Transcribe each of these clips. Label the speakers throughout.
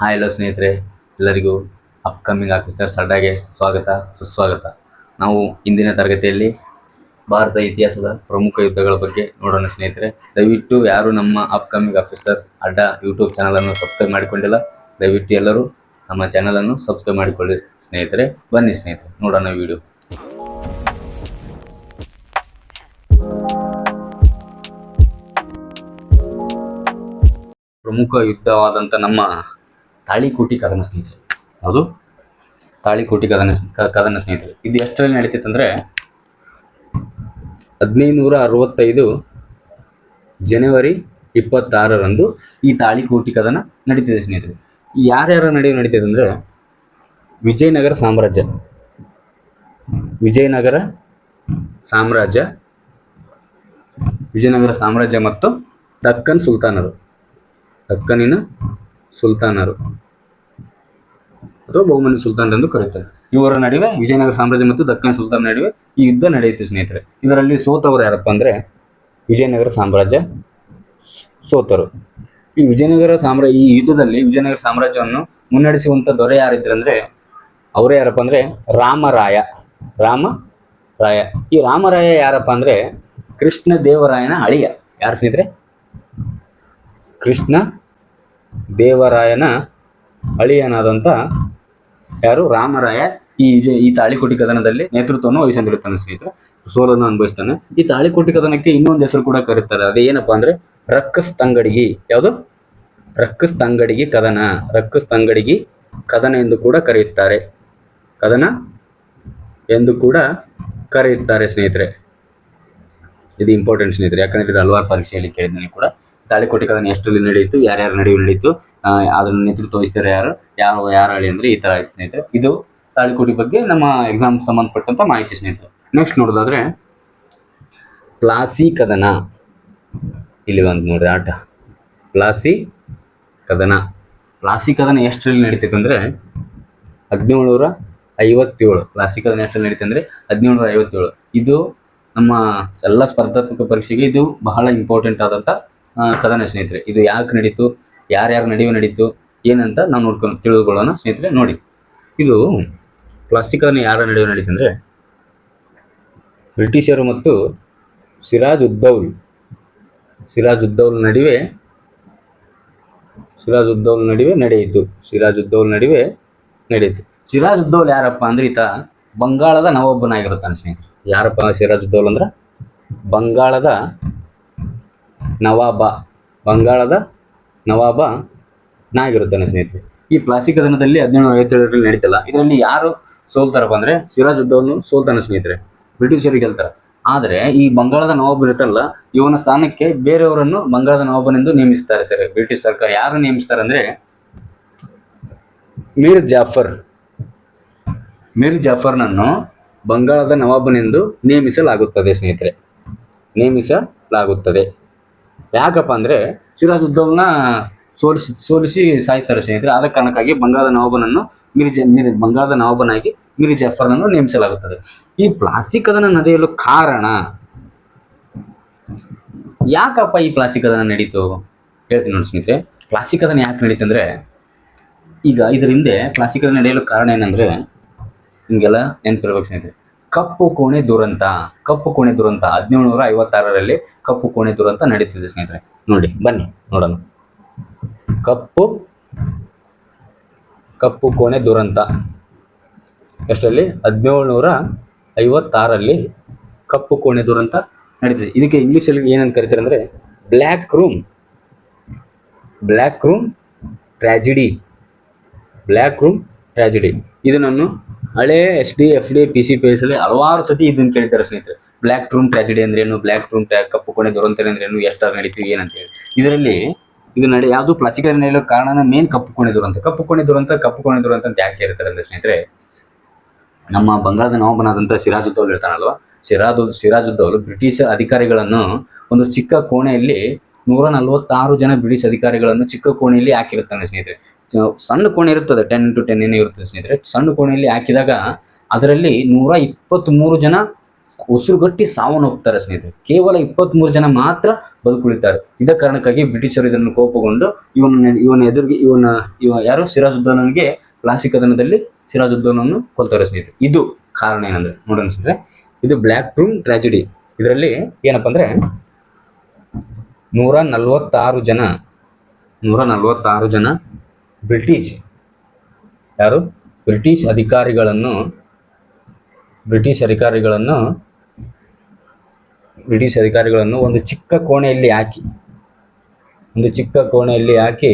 Speaker 1: Hi hello ಸ್ನೇಹಿತರೆ, ಎಲ್ಲರಿಗೂ upcoming officers ಅಡ್ಡಾಗೆ ಸ್ವಾಗತ, ಸುಸ್ವಾಗತ. ನಾವು ಇಂದಿನ ತರಗತಿಯಲ್ಲಿ ಭಾರತ ಇತಿಹಾಸದ ಪ್ರಮುಖ ಯುದ್ಧಗಳ ಬಗ್ಗೆ ನೋಡೋಣ ಸ್ನೇಹಿತರೆ. ದಯವಿಟ್ಟು ಯಾರು ನಮ್ಮ ಅಪ್ಕಮಿಂಗ್ ಆಫೀಸರ್ಸ್ ಅಡ್ಡ ಯೂಟ್ಯೂಬ್ ಚಾನಲನ್ನು ಸಬ್ಸ್ಕ್ರೈಬ್ ಮಾಡಿಕೊಂಡಿಲ್ಲ, ದಯವಿಟ್ಟು ಎಲ್ಲರೂ ನಮ್ಮ ಚಾನಲನ್ನು ಸಬ್ಸ್ಕ್ರೈಬ್ ಮಾಡಿಕೊಳ್ಳಿ ಸ್ನೇಹಿತರೆ. ಬನ್ನಿ ಸ್ನೇಹಿತರೆ, ನೋಡೋಣ ವಿಡಿಯೋ ಪ್ರಮುಖ ಯುದ್ಧವಾದಂಥ ನಮ್ಮ ತಾಳಿಕೋಟಿ ಕದನ ಸ್ನೇಹಿತರೆ. ಹೌದು. ತಾಳಿಕೋಟಿ ಕದನ ಕದನ ಸ್ನೇಹಿತರೆ. ಇದು ಎಷ್ಟರಲ್ಲಿ ನಡೀತಿತ್ತು ಅಂದರೆ ಹದಿನೈದುನೂರ ಅರವತ್ತೈದು ಜನವರಿ ಇಪ್ಪತ್ತಾರರಂದು ಈ ತಾಳಿಕೋಟಿ ಕದನ ನಡೀತಿದೆ ಸ್ನೇಹಿತರೆ. ಯಾರ್ಯಾರ ನಡೆಯುವ ನಡೀತಿದೆ ಅಂದರೆ ವಿಜಯನಗರ ಸಾಮ್ರಾಜ್ಯ. ವಿಜಯನಗರ ಸಾಮ್ರಾಜ್ಯ ವಿಜಯನಗರ ಸಾಮ್ರಾಜ್ಯ ಮತ್ತು ದಕ್ಕನ್ ಸುಲ್ತಾನರು. ದಕ್ಕನಿನ ಸುಲ್ತಾನರು. ಅಥವಾ ಬಹುಮನಿ ಸುಲ್ತಾನರು ಎಂದು ಕರೆಯುತ್ತಾರೆ. ಇವರ ನಡುವೆ ವಿಜಯನಗರ ಸಾಮ್ರಾಜ್ಯ ಮತ್ತು ದಕ್ಷಿಣ ಸುಲ್ತಾನ ನಡುವೆ ಈ ಯುದ್ಧ ನಡೆಯಿತು ಸ್ನೇಹಿತರೆ. ಇದರಲ್ಲಿ ಸೋತವರು ಯಾರಪ್ಪ ಅಂದರೆ ವಿಜಯನಗರ ಸಾಮ್ರಾಜ್ಯ ಸೋತರು. ಈ ವಿಜಯನಗರ ಸಾಮ್ರಾಜ್ಯ ಈ ಯುದ್ಧದಲ್ಲಿ ವಿಜಯನಗರ ಸಾಮ್ರಾಜ್ಯವನ್ನು ಮುನ್ನಡೆಸುವಂಥ ದೊರೆ ಯಾರಿದ್ರು ಅಂದ್ರೆ ಅವರೇ ಯಾರಪ್ಪ ಅಂದರೆ ರಾಮರಾಯ ರಾಮ ರಾಯ ಈ ರಾಮರಾಯ ಯಾರಪ್ಪ ಅಂದರೆ ಕೃಷ್ಣ ದೇವರಾಯನ ಅಳಿಯ. ಯಾರು ಸ್ನೇಹಿತರೆ? ಕೃಷ್ಣ ದೇವರಾಯನ ಅಳಿಯನಾದಂಥ ಯಾರು? ರಾಮರಾಯ ಈ ಈ ತಾಳಿಕೋಟಿ ಕದನದಲ್ಲಿ ನೇತೃತ್ವವನ್ನು ವಹಿಸಿರುತ್ತಾನೆ ಸ್ನೇಹಿತರೆ. ಸೋಲನ್ನು ಅನುಭವಿಸ್ತಾನೆ. ಈ ತಾಳಿಕೋಟಿ ಕದನಕ್ಕೆ ಇನ್ನೊಂದು ಹೆಸರು ಕೂಡ ಕರೀತಾರೆ ಅದು ಏನಪ್ಪಾ ಅಂದ್ರೆ ರಕ್ಕಸ್ ತಂಗಡಿಗಿ. ಯಾವುದು? ರಕ್ಕಸ್ ತಂಗಡಿಗಿ ಕದನ. ರಕ್ಕಸ್ ತಂಗಡಿಗಿ ಕದನ ಎಂದು ಕೂಡ ಕರೆಯುತ್ತಾರೆ. ಕದನ ಎಂದು ಕೂಡ ಕರೆಯುತ್ತಾರೆ ಸ್ನೇಹಿತರೆ. ಇದು ಇಂಪಾರ್ಟೆಂಟ್ ಸ್ನೇಹಿತರೆ. ಯಾಕಂದ್ರೆ ಇದು ಹಲವಾರು ಪರೀಕ್ಷೆಯಲ್ಲಿ ಕೇಳಿದ್ದೀನಿ ಕೂಡ ತಾಳಿಕೋಟೆ ಕದನ ಎಷ್ಟರಲ್ಲಿ ನಡೆಯಿತು, ಯಾರ್ಯಾರ ನಡುವೆ ನಡೆಯಿತು ಅದರ ನೇತೃತ್ವ ವಹಿಸ್ತಾರೆ ಯಾರು ಯಾರು ಯಾರು ಹಳಿ ಅಂದ್ರೆ ಈ ತರ ಆಯ್ತು ಸ್ನೇಹಿತರೆ. ಇದು ತಾಳಿಕೋಟೆ ಬಗ್ಗೆ ನಮ್ಮ ಎಕ್ಸಾಮ್ ಸಂಬಂಧಪಟ್ಟಂತ ಮಾಹಿತಿ ಸ್ನೇಹಿತರೆ. ನೆಕ್ಸ್ಟ್ ನೋಡೋದಾದ್ರೆ ಪ್ಲಾಸಿ ಕದನ ಇಲ್ಲಿ ಒಂದು ನೋಡ್ರಿ ಆಟ. ಪ್ಲಾಸಿ ಕದನ ಪ್ಲಾಸಿ ಕದನ ಎಷ್ಟರಲ್ಲಿ ನಡೀತೈತೆ ಅಂದ್ರೆ, ಹದಿನೇಳುನೂರ ಐವತ್ತೇಳು. ಪ್ಲಾಸಿ ಕದನ ಎಷ್ಟರಲ್ಲಿ ನಡೀತದೆ ಅಂದ್ರೆ, ಹದಿನೇಳುನೂರ ಐವತ್ತೇಳು. ಇದು ನಮ್ಮ ಎಲ್ಲ ಸ್ಪರ್ಧಾತ್ಮಕ ಪರೀಕ್ಷೆಗೆ ಇದು ಬಹಳ ಇಂಪಾರ್ಟೆಂಟ್ ಆದಂಥ ಕದನ ಸ್ನೇಹಿತರೆ, ಇದು ಯಾಕೆ ನಡೀತು, ಯಾರ್ಯಾರ ನಡುವೆ ನಡೀತು, ಏನಂತ ನಾವು ನೋಡ್ಕೊಂಡು ತಿಳಿದುಕೊಳ್ಳೋಣ ಸ್ನೇಹಿತರೆ, ನೋಡಿ. ಇದು ಪ್ಲಾಸ್ಟಿಕ್ ಕದನ ಯಾರ ನಡುವೆ ನಡೀತು ಅಂದರೆ, ಬ್ರಿಟಿಷರು ಮತ್ತು ಸಿರಾಜ್ ಉದ್ದೌಲ್ ಸಿರಾಜ್ ಉದ್ದೌಲ್ ನಡುವೆ, ಸಿರಾಜ್ ಉದ್ದೌಲ್ ನಡುವೆ ನಡೆಯಿತು. ಸಿರಾಜ್ ಉದ್ದೌಲ್ ನಡುವೆ ನಡೆಯಿತು. ಸಿರಾಜ್ ಉದ್ದೌಲ್ ಯಾರಪ್ಪ ಅಂದ್ರೆ ಈತ ಬಂಗಾಳದ ನವಾಬನಾಗಿರುತ್ತಾನೆ ಸ್ನೇಹಿತರೆ. ಯಾರಪ್ಪ ಸಿರಾಜ್ ಉದ್ದೌಲ್ ಅಂದ್ರೆ? ಬಂಗಾಳದ ನವಾಬ. ಬಂಗಾಳದ ನವಾಬ ನಾಗಿರುತ್ತಾನೆ ಸ್ನೇಹಿತರೆ. ಈ ಪ್ಲಾಸ್ಟಿಕ್ ಕದನದಲ್ಲಿ ಹದಿನೇಳು ಐವತ್ತೇಳರಲ್ಲಿ ನಡೀತಲ್ಲ, ಇದರಲ್ಲಿ ಯಾರು ಸೋಲ್ತಾರಪ್ಪ ಅಂದ್ರೆ ಸಿರಾಜ್ ಉದ್ದವನು ಸೋಲ್ತಾನೆ ಸ್ನೇಹಿತರೆ, ಬ್ರಿಟಿಷರಿಗೆ ಗೆಲ್ತಾರೆ ಆದರೆ ಈ ಬಂಗಾಳದ ನವಾಬ್ ಇರುತ್ತಲ್ಲ, ಇವನ ಸ್ಥಾನಕ್ಕೆ ಬೇರೆಯವರನ್ನು ಬಂಗಾಳದ ನವಾಬನೆಂದು ನೇಮಿಸ್ತಾರೆ ಸರ್. ಬ್ರಿಟಿಷ್ ಸರ್ಕಾರ ಯಾರು ನೇಮಿಸ್ತಾರೆ ಅಂದರೆ ಮೀರ್ ಜಾಫರ್. ಮೀರ್ ಜಾಫರ್ನನ್ನು ಬಂಗಾಳದ ನವಾಬನೆಂದು ನೇಮಿಸಲಾಗುತ್ತದೆ ಸ್ನೇಹಿತರೆ. ನೇಮಿಸಲಾಗುತ್ತದೆ. ಯಾಕಪ್ಪ ಅಂದರೆ ಸಿರಾಜ್ ಉದ್ದವ್ನ ಸೋಲಿಸಿ ಸೋಲಿಸಿ ಸಾಯಿಸ್ತಾರೆ ಸ್ನೇಹಿತರೆ. ಆದ ಕಾರಣಕ್ಕಾಗಿ ಬಂಗಾಳದ ನವಾಬನನ್ನು ಮಿರಿ ಮಿರಿ ಬಂಗಾಳದ ನವಾಬನಾಗಿ ಮಿರಿ ಜಫರ್ನನ್ನು ನೇಮಿಸಲಾಗುತ್ತದೆ. ಈ ಪ್ಲಾಸ್ಟಿಕ್ ಕದನ ನಡೆಯಲು ಕಾರಣ? ಯಾಕಪ್ಪ ಈ ಪ್ಲಾಸ್ಟಿಕ್ ಕದನ ನಡೀತು? ಹೇಳ್ತೀನಿ ನೋಡಿ ಸ್ನೇಹಿತರೆ. ಪ್ಲಾಸ್ಟಿಕ್ ಅದನ್ನು ಯಾಕೆ ನಡೀತು ಅಂದರೆ ಈಗ ಇದರ ಹಿಂದೆ ಪ್ಲಾಸ್ಟಿಕ್ ಕದನ ನಡೆಯಲು ಕಾರಣ ಏನಂದರೆ, ನಿಮಗೆಲ್ಲ ನೆನಪಿರ್ಬೇಕು ಸ್ನೇಹಿತರೆ. ಕಪ್ಪು ಕೋಣೆ ದುರಂತ, ಕಪ್ಪು ಕೋಣೆ ದುರಂತ ಹದಿನೇಳುನೂರ ಐವತ್ತಾರರಲ್ಲಿ ಕಪ್ಪು ಕೋಣೆ ದುರಂತ ನಡೀತಿದೆ ಸ್ನೇಹಿತರೆ. ನೋಡಿ, ಬನ್ನಿ, ನೋಡೋಣ. ಕಪ್ಪು ಕಪ್ಪು ಕೋಣೆ ದುರಂತ. ಎಷ್ಟರಲ್ಲಿ? ಹದಿನೇಳುನೂರ ಐವತ್ತಾರಲ್ಲಿ ಕಪ್ಪು ಕೋಣೆ ದುರಂತ ನಡೀತಿದೆ. ಇದಕ್ಕೆ ಇಂಗ್ಲೀಷಲ್ಲಿ ಏನಂತ ಕರಿತಾರೆ ಅಂದರೆ black room. Black room tragedy black room tragedy ಇದನ್ನು ಹಳೆ S D, F D, P C, P S ಅಲ್ಲಿ ಹಲವಾರು ಸತಿ ಇದನ್ನ ಕೇಳಿದ್ದಾರೆ ಸ್ನೇಹಿತರೆ. ಬ್ಲಾಕ್ ರೂಮ್ ಟ್ರಾಜಿಡಿ ಅಂದ್ರೆ ಏನು? ಬ್ಲ್ಯಾಕ್ ರೂಮ್ ಕಪ್ಪು ಕೋಣೆ ದುರಂತ ಅಂದ್ರೆ ಏನು? ಎಷ್ಟಾರು ನಡೀತೀವಿ ಏನಂತ ಹೇಳಿ. ಇದರಲ್ಲಿ ಇದು ನಡೆ ಯಾವುದು ಪ್ಲಾಸ್ಟಿಕ್ ನಡೆಯಲು ಕಾರಣ ಮೇನ್ ಕಪ್ಪು ಕೋಣೆ ದುರಂತ. ಕಪ್ಪು ಕೋಣೆ ದುರಂತ, ಕಪ್ಪು ಕೋಣೆ ದುರಂತ ಅಂತ ಯಾಕೆ ಇರ್ತಾರೆ ಅಂದ್ರೆ ಸ್ನೇಹಿತರೆ, ನಮ್ಮ ಬಂಗಾಳದ ನವಾಬನಾದಂಥ ಸಿರಾಜುದ್ದೌಲ್ ಇರ್ತಾನಲ್ವ ಸಿರಾಜ್ ಉದ್ದೌಲ್ ಬ್ರಿಟಿಷ್ ಅಧಿಕಾರಿಗಳನ್ನು ಒಂದು ಚಿಕ್ಕ ಕೋಣೆಯಲ್ಲಿ ನೂರ ನಲವತ್ತಾರು ಜನ ಬ್ರಿಟಿಷ್ ಅಧಿಕಾರಿಗಳನ್ನು ಚಿಕ್ಕ ಕೋಣೆಯಲ್ಲಿ ಹಾಕಿರ್ತಾನೆ ಸ್ನೇಹಿತರೆ. ಸಣ್ಣ ಕೋಣೆ ಇರುತ್ತದೆ ಟೆನ್ ಇಂಟು ಟೆನ್ ಏನೋ ಇರುತ್ತದೆ ಸ್ನೇಹಿತರೆ. ಸಣ್ಣ ಕೋಣೆಯಲ್ಲಿ ಹಾಕಿದಾಗ ಅದರಲ್ಲಿ ನೂರ ಇಪ್ಪತ್ತ್ಮೂರು ಜನ ಉಸಿರುಗಟ್ಟಿ ಸಾವನ್ನೋಗ್ತಾರೆ ಸ್ನೇಹಿತರೆ. ಕೇವಲ ಇಪ್ಪತ್ಮೂರು ಜನ ಮಾತ್ರ ಬದುಕುಳಿತಾರೆ. ಇದ ಕಾರಣಕ್ಕಾಗಿ ಬ್ರಿಟಿಷರು ಇದನ್ನು ಕೋಪಗೊಂಡು ಇವನ ಇವನ ಎದುರಿಗೆ, ಇವನ, ಇವ ಯಾರು? ಸಿರಾಜುದ್ದನಿಗೆ ಪ್ಲಾಸ್ಟಿಕ್ ಕದನದಲ್ಲಿ ಸಿರಾಜುದ್ದನನ್ನು ಕೊಲ್ತಾರೆ ಸ್ನೇಹಿತರೆ. ಇದು ಕಾರಣ ಏನಂದ್ರೆ, ನೋಡೋಣ ಸ್ನೇಹಿತರೆ. ಇದು ಬ್ಲ್ಯಾಕ್ ರೂಮ್ ಟ್ರಾಜಿಡಿ ಇದರಲ್ಲಿ ಏನಪ್ಪ ಅಂದ್ರೆ ನೂರ ನಲ್ವತ್ತಾರು ಜನ, ನೂರ ನಲವತ್ತಾರು ಜನ ಬ್ರಿಟಿಷ್. ಯಾರು? ಬ್ರಿಟಿಷ್ ಅಧಿಕಾರಿಗಳನ್ನು ಬ್ರಿಟಿಷ್ ಅಧಿಕಾರಿಗಳನ್ನು ಬ್ರಿಟಿಷ್ ಅಧಿಕಾರಿಗಳನ್ನು ಒಂದು ಚಿಕ್ಕ ಕೋಣೆಯಲ್ಲಿ ಹಾಕಿ, ಒಂದು ಚಿಕ್ಕ ಕೋಣೆಯಲ್ಲಿ ಹಾಕಿ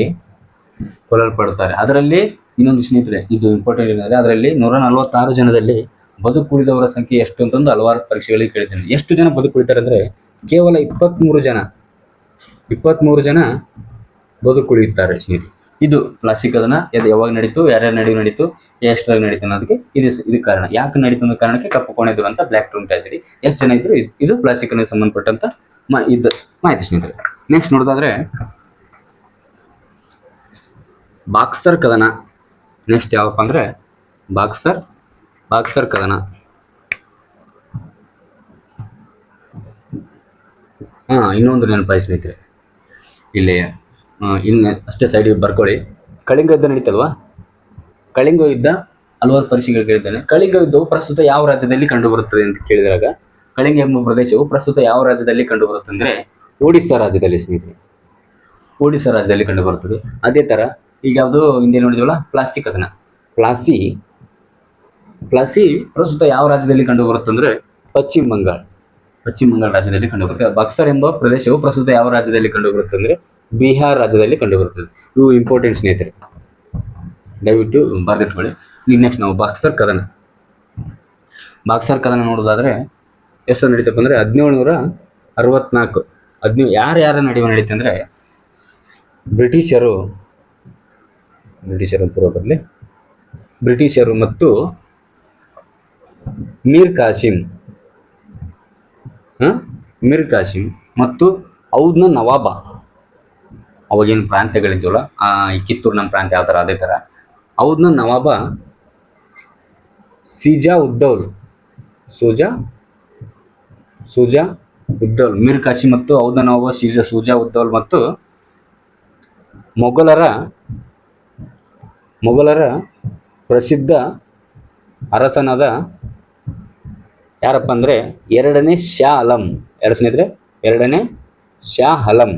Speaker 1: ಕೊಲ್ಲಲ್ಪಡ್ತಾರೆ. ಅದರಲ್ಲಿ ಇನ್ನೊಂದು ಸ್ನೇಹಿತರೆ, ಇದು ಇಂಪಾರ್ಟೆಂಟ್ ಏನಂದರೆ ಅದರಲ್ಲಿ ನೂರ ನಲವತ್ತಾರು ಜನದಲ್ಲಿ ಬದುಕುಳಿದವರ ಸಂಖ್ಯೆ ಎಷ್ಟು ಅಂತಂದು ಹಲವಾರು ಪರೀಕ್ಷೆಗಳಿಗೆ ಕೇಳ್ತೇನೆ ಎಷ್ಟು ಜನ ಬದುಕುಳಿತಾರೆ ಅಂದರೆ ಕೇವಲ ಇಪ್ಪತ್ತ್ಮೂರು ಜನ ಇಪ್ಪತ್ತ್ಮೂರು ಜನ ಬದುಕುಳಿಯುತ್ತಾರೆ ಸ್ನೇಹಿತರೆ. ಇದು ಪ್ಲಾಸ್ಟಿಕ್ ಅದನ್ನ ಯಾವಾಗ ನಡೀತು, ಯಾರ್ಯಾರು ನಡುವೆ ನಡೀತು ಎಷ್ಟರಾಗ ನಡೀತು ಅನ್ನೋದಕ್ಕೆ ಇದು ಇದು ಕಾರಣ. ಯಾಕೆ ನಡೀತು ಅನ್ನೋ ಕಾರಣಕ್ಕೆ ಕಪ್ಪು ಕೋಣೆ ಅಂತ ಬ್ಲ್ಯಾಕ್ ಟೂನ್ ಟ್ಯಾಜಿಡಿ ಎಷ್ಟು ಜನ ಇದ್ರು, ಇದು ಪ್ಲಾಸ್ಟಿಕ್ ಸಂಬಂಧಪಟ್ಟಂತ ಮಾ, ಇದು, ಮಾಹಿತಿ ಸ್ನೇಹಿತರೆ. ನೆಕ್ಸ್ಟ್ ನೋಡೋದಾದ್ರೆ, ಬಾಕ್ಸರ್ ಕದನ. ನೆಕ್ಸ್ಟ್ ಯಾವಪ್ಪ ಅಂದ್ರೆ, ಬಾಕ್ಸರ್ ಬಾಕ್ಸರ್ ಕದನ. ಹಾ, ಇನ್ನೊಂದು ನೆನಪಾಯ್ ಸ್ನೇಹಿತರೆ. ಇಲ್ಲಿ ಇನ್ನು ಅಷ್ಟೇ ಸೈಡಿಗೆ ಬರ್ಕೊಳ್ಳಿ. ಕಳಿಂಗ ಯುದ್ಧ ನಡೀತಲ್ವಾ? ಕಳಿಂಗ ಯುದ್ಧ ಹಲವಾರು ಪರೀಕ್ಷೆಗಳು ಕೇಳಿದ್ದಾನೆ ಕಳಿಂಗ ಯುದ್ಧವು ಪ್ರಸ್ತುತ ಯಾವ ರಾಜ್ಯದಲ್ಲಿ ಕಂಡುಬರುತ್ತದೆ ಅಂತ ಕೇಳಿದಾಗ ಕಳಿಂಗ ಎಂಬ ಪ್ರದೇಶವು ಪ್ರಸ್ತುತ ಯಾವ ರಾಜ್ಯದಲ್ಲಿ ಕಂಡುಬರುತ್ತೆ ಅಂದರೆ, ಒಡಿಸ್ಸಾ ರಾಜ್ಯದಲ್ಲಿ ಸ್ನೇಹಿತರೆ. ಒಡಿಸ್ಸಾ ರಾಜ್ಯದಲ್ಲಿ ಕಂಡುಬರುತ್ತದೆ. ಅದೇ ಥರ ಈಗ ಯಾವುದು ಹಿಂದೆ ನೋಡಿದ್ವಲ್ಲ ಪ್ಲಾಸ್ಟಿಕ್ ಕದನ. ಪ್ಲಾಸಿ ಪ್ಲಾಸಿ ಪ್ರಸ್ತುತ ಯಾವ ರಾಜ್ಯದಲ್ಲಿ ಕಂಡುಬರುತ್ತೆ ಅಂದರೆ, ಪಶ್ಚಿಮ ಬಂಗಾಳ. ಪಶ್ಚಿಮ ಬಂಗಾಳ ರಾಜ್ಯದಲ್ಲಿ ಕಂಡುಬರುತ್ತೆ ಬಕ್ಸರ್ ಎಂಬ ಪ್ರದೇಶವು ಪ್ರಸ್ತುತ ಯಾವ ರಾಜ್ಯದಲ್ಲಿ ಕಂಡುಬರುತ್ತೆ ಅಂದ್ರೆ ಬಿಹಾರ್ ರಾಜ್ಯದಲ್ಲಿ ಕಂಡುಬರುತ್ತದೆ. ಇವು ಇಂಪಾರ್ಟೆಂಟ್ ಸ್ನೇಹಿತರೆ. ದಯವಿಟ್ಟು ಬರೆದಿಟ್ಕೊಳ್ಳಿ ಈಗ ನೆಕ್ಸ್ಟ್ ನಾವು ಬಾಕ್ಸರ್ ಕದನ. ಬಾಕ್ಸರ್ ಕದನ ನೋಡೋದಾದ್ರೆ ಎಷ್ಟು ನಡೀತಪ್ಪ ಅಂದ್ರೆ ಹದಿನೇಳುನೂರ ಅರವತ್ನಾಲ್ಕು ಹದಿನೇಳು ಯಾರು ನಡುವೆ ನಡೀತೆ ಅಂದರೆ ಬ್ರಿಟಿಷರು ಬ್ರಿಟಿಷರು ಪೂರ್ವದಲ್ಲಿ ಬ್ರಿಟಿಷರು ಮತ್ತು ಮೀರ್ ಕಾಸಿಂ. ಹಾಂ? ಮೀರ್ ಕಾಸಿಂ ಮತ್ತು ಔದ್ನ ನವಾಬ. ಅವಾಗೇನು ಪ್ರಾಂತ್ಯಗಳಿದ್ವಲ್ಲ ಆ, ಕಿತ್ತೂರು ನಮ್ಮ ಪ್ರಾಂತ್ಯ ಯಾವ ಥರ ಅದೇ ಥರ ಅವ್ರನ್ನ ನವಾಬ ಸಿಜಾ ಉದ್ದೌಲ್. ಸೂಜಾ? ಸೂಜಾ ಉದ್ದೌಲ್. ಮೀರ್ ಕಾಶಿ ಮತ್ತು ಔದ್ನ ನವಾಬ ಸಿಜಾ ಸುಜಾ ಉದ್ದೌಲ್ ಮತ್ತು ಮೊಘಲರ ಮೊಘಲರ ಪ್ರಸಿದ್ಧ ಅರಸನಾದ ಯಾರಪ್ಪ ಅಂದರೆ ಎರಡನೇ ಶಾ ಅಲಂ. ಎರಡು ಸ್ನೇಹಿತರೆ? ಎರಡನೇ ಶಾ ಅಲಂ.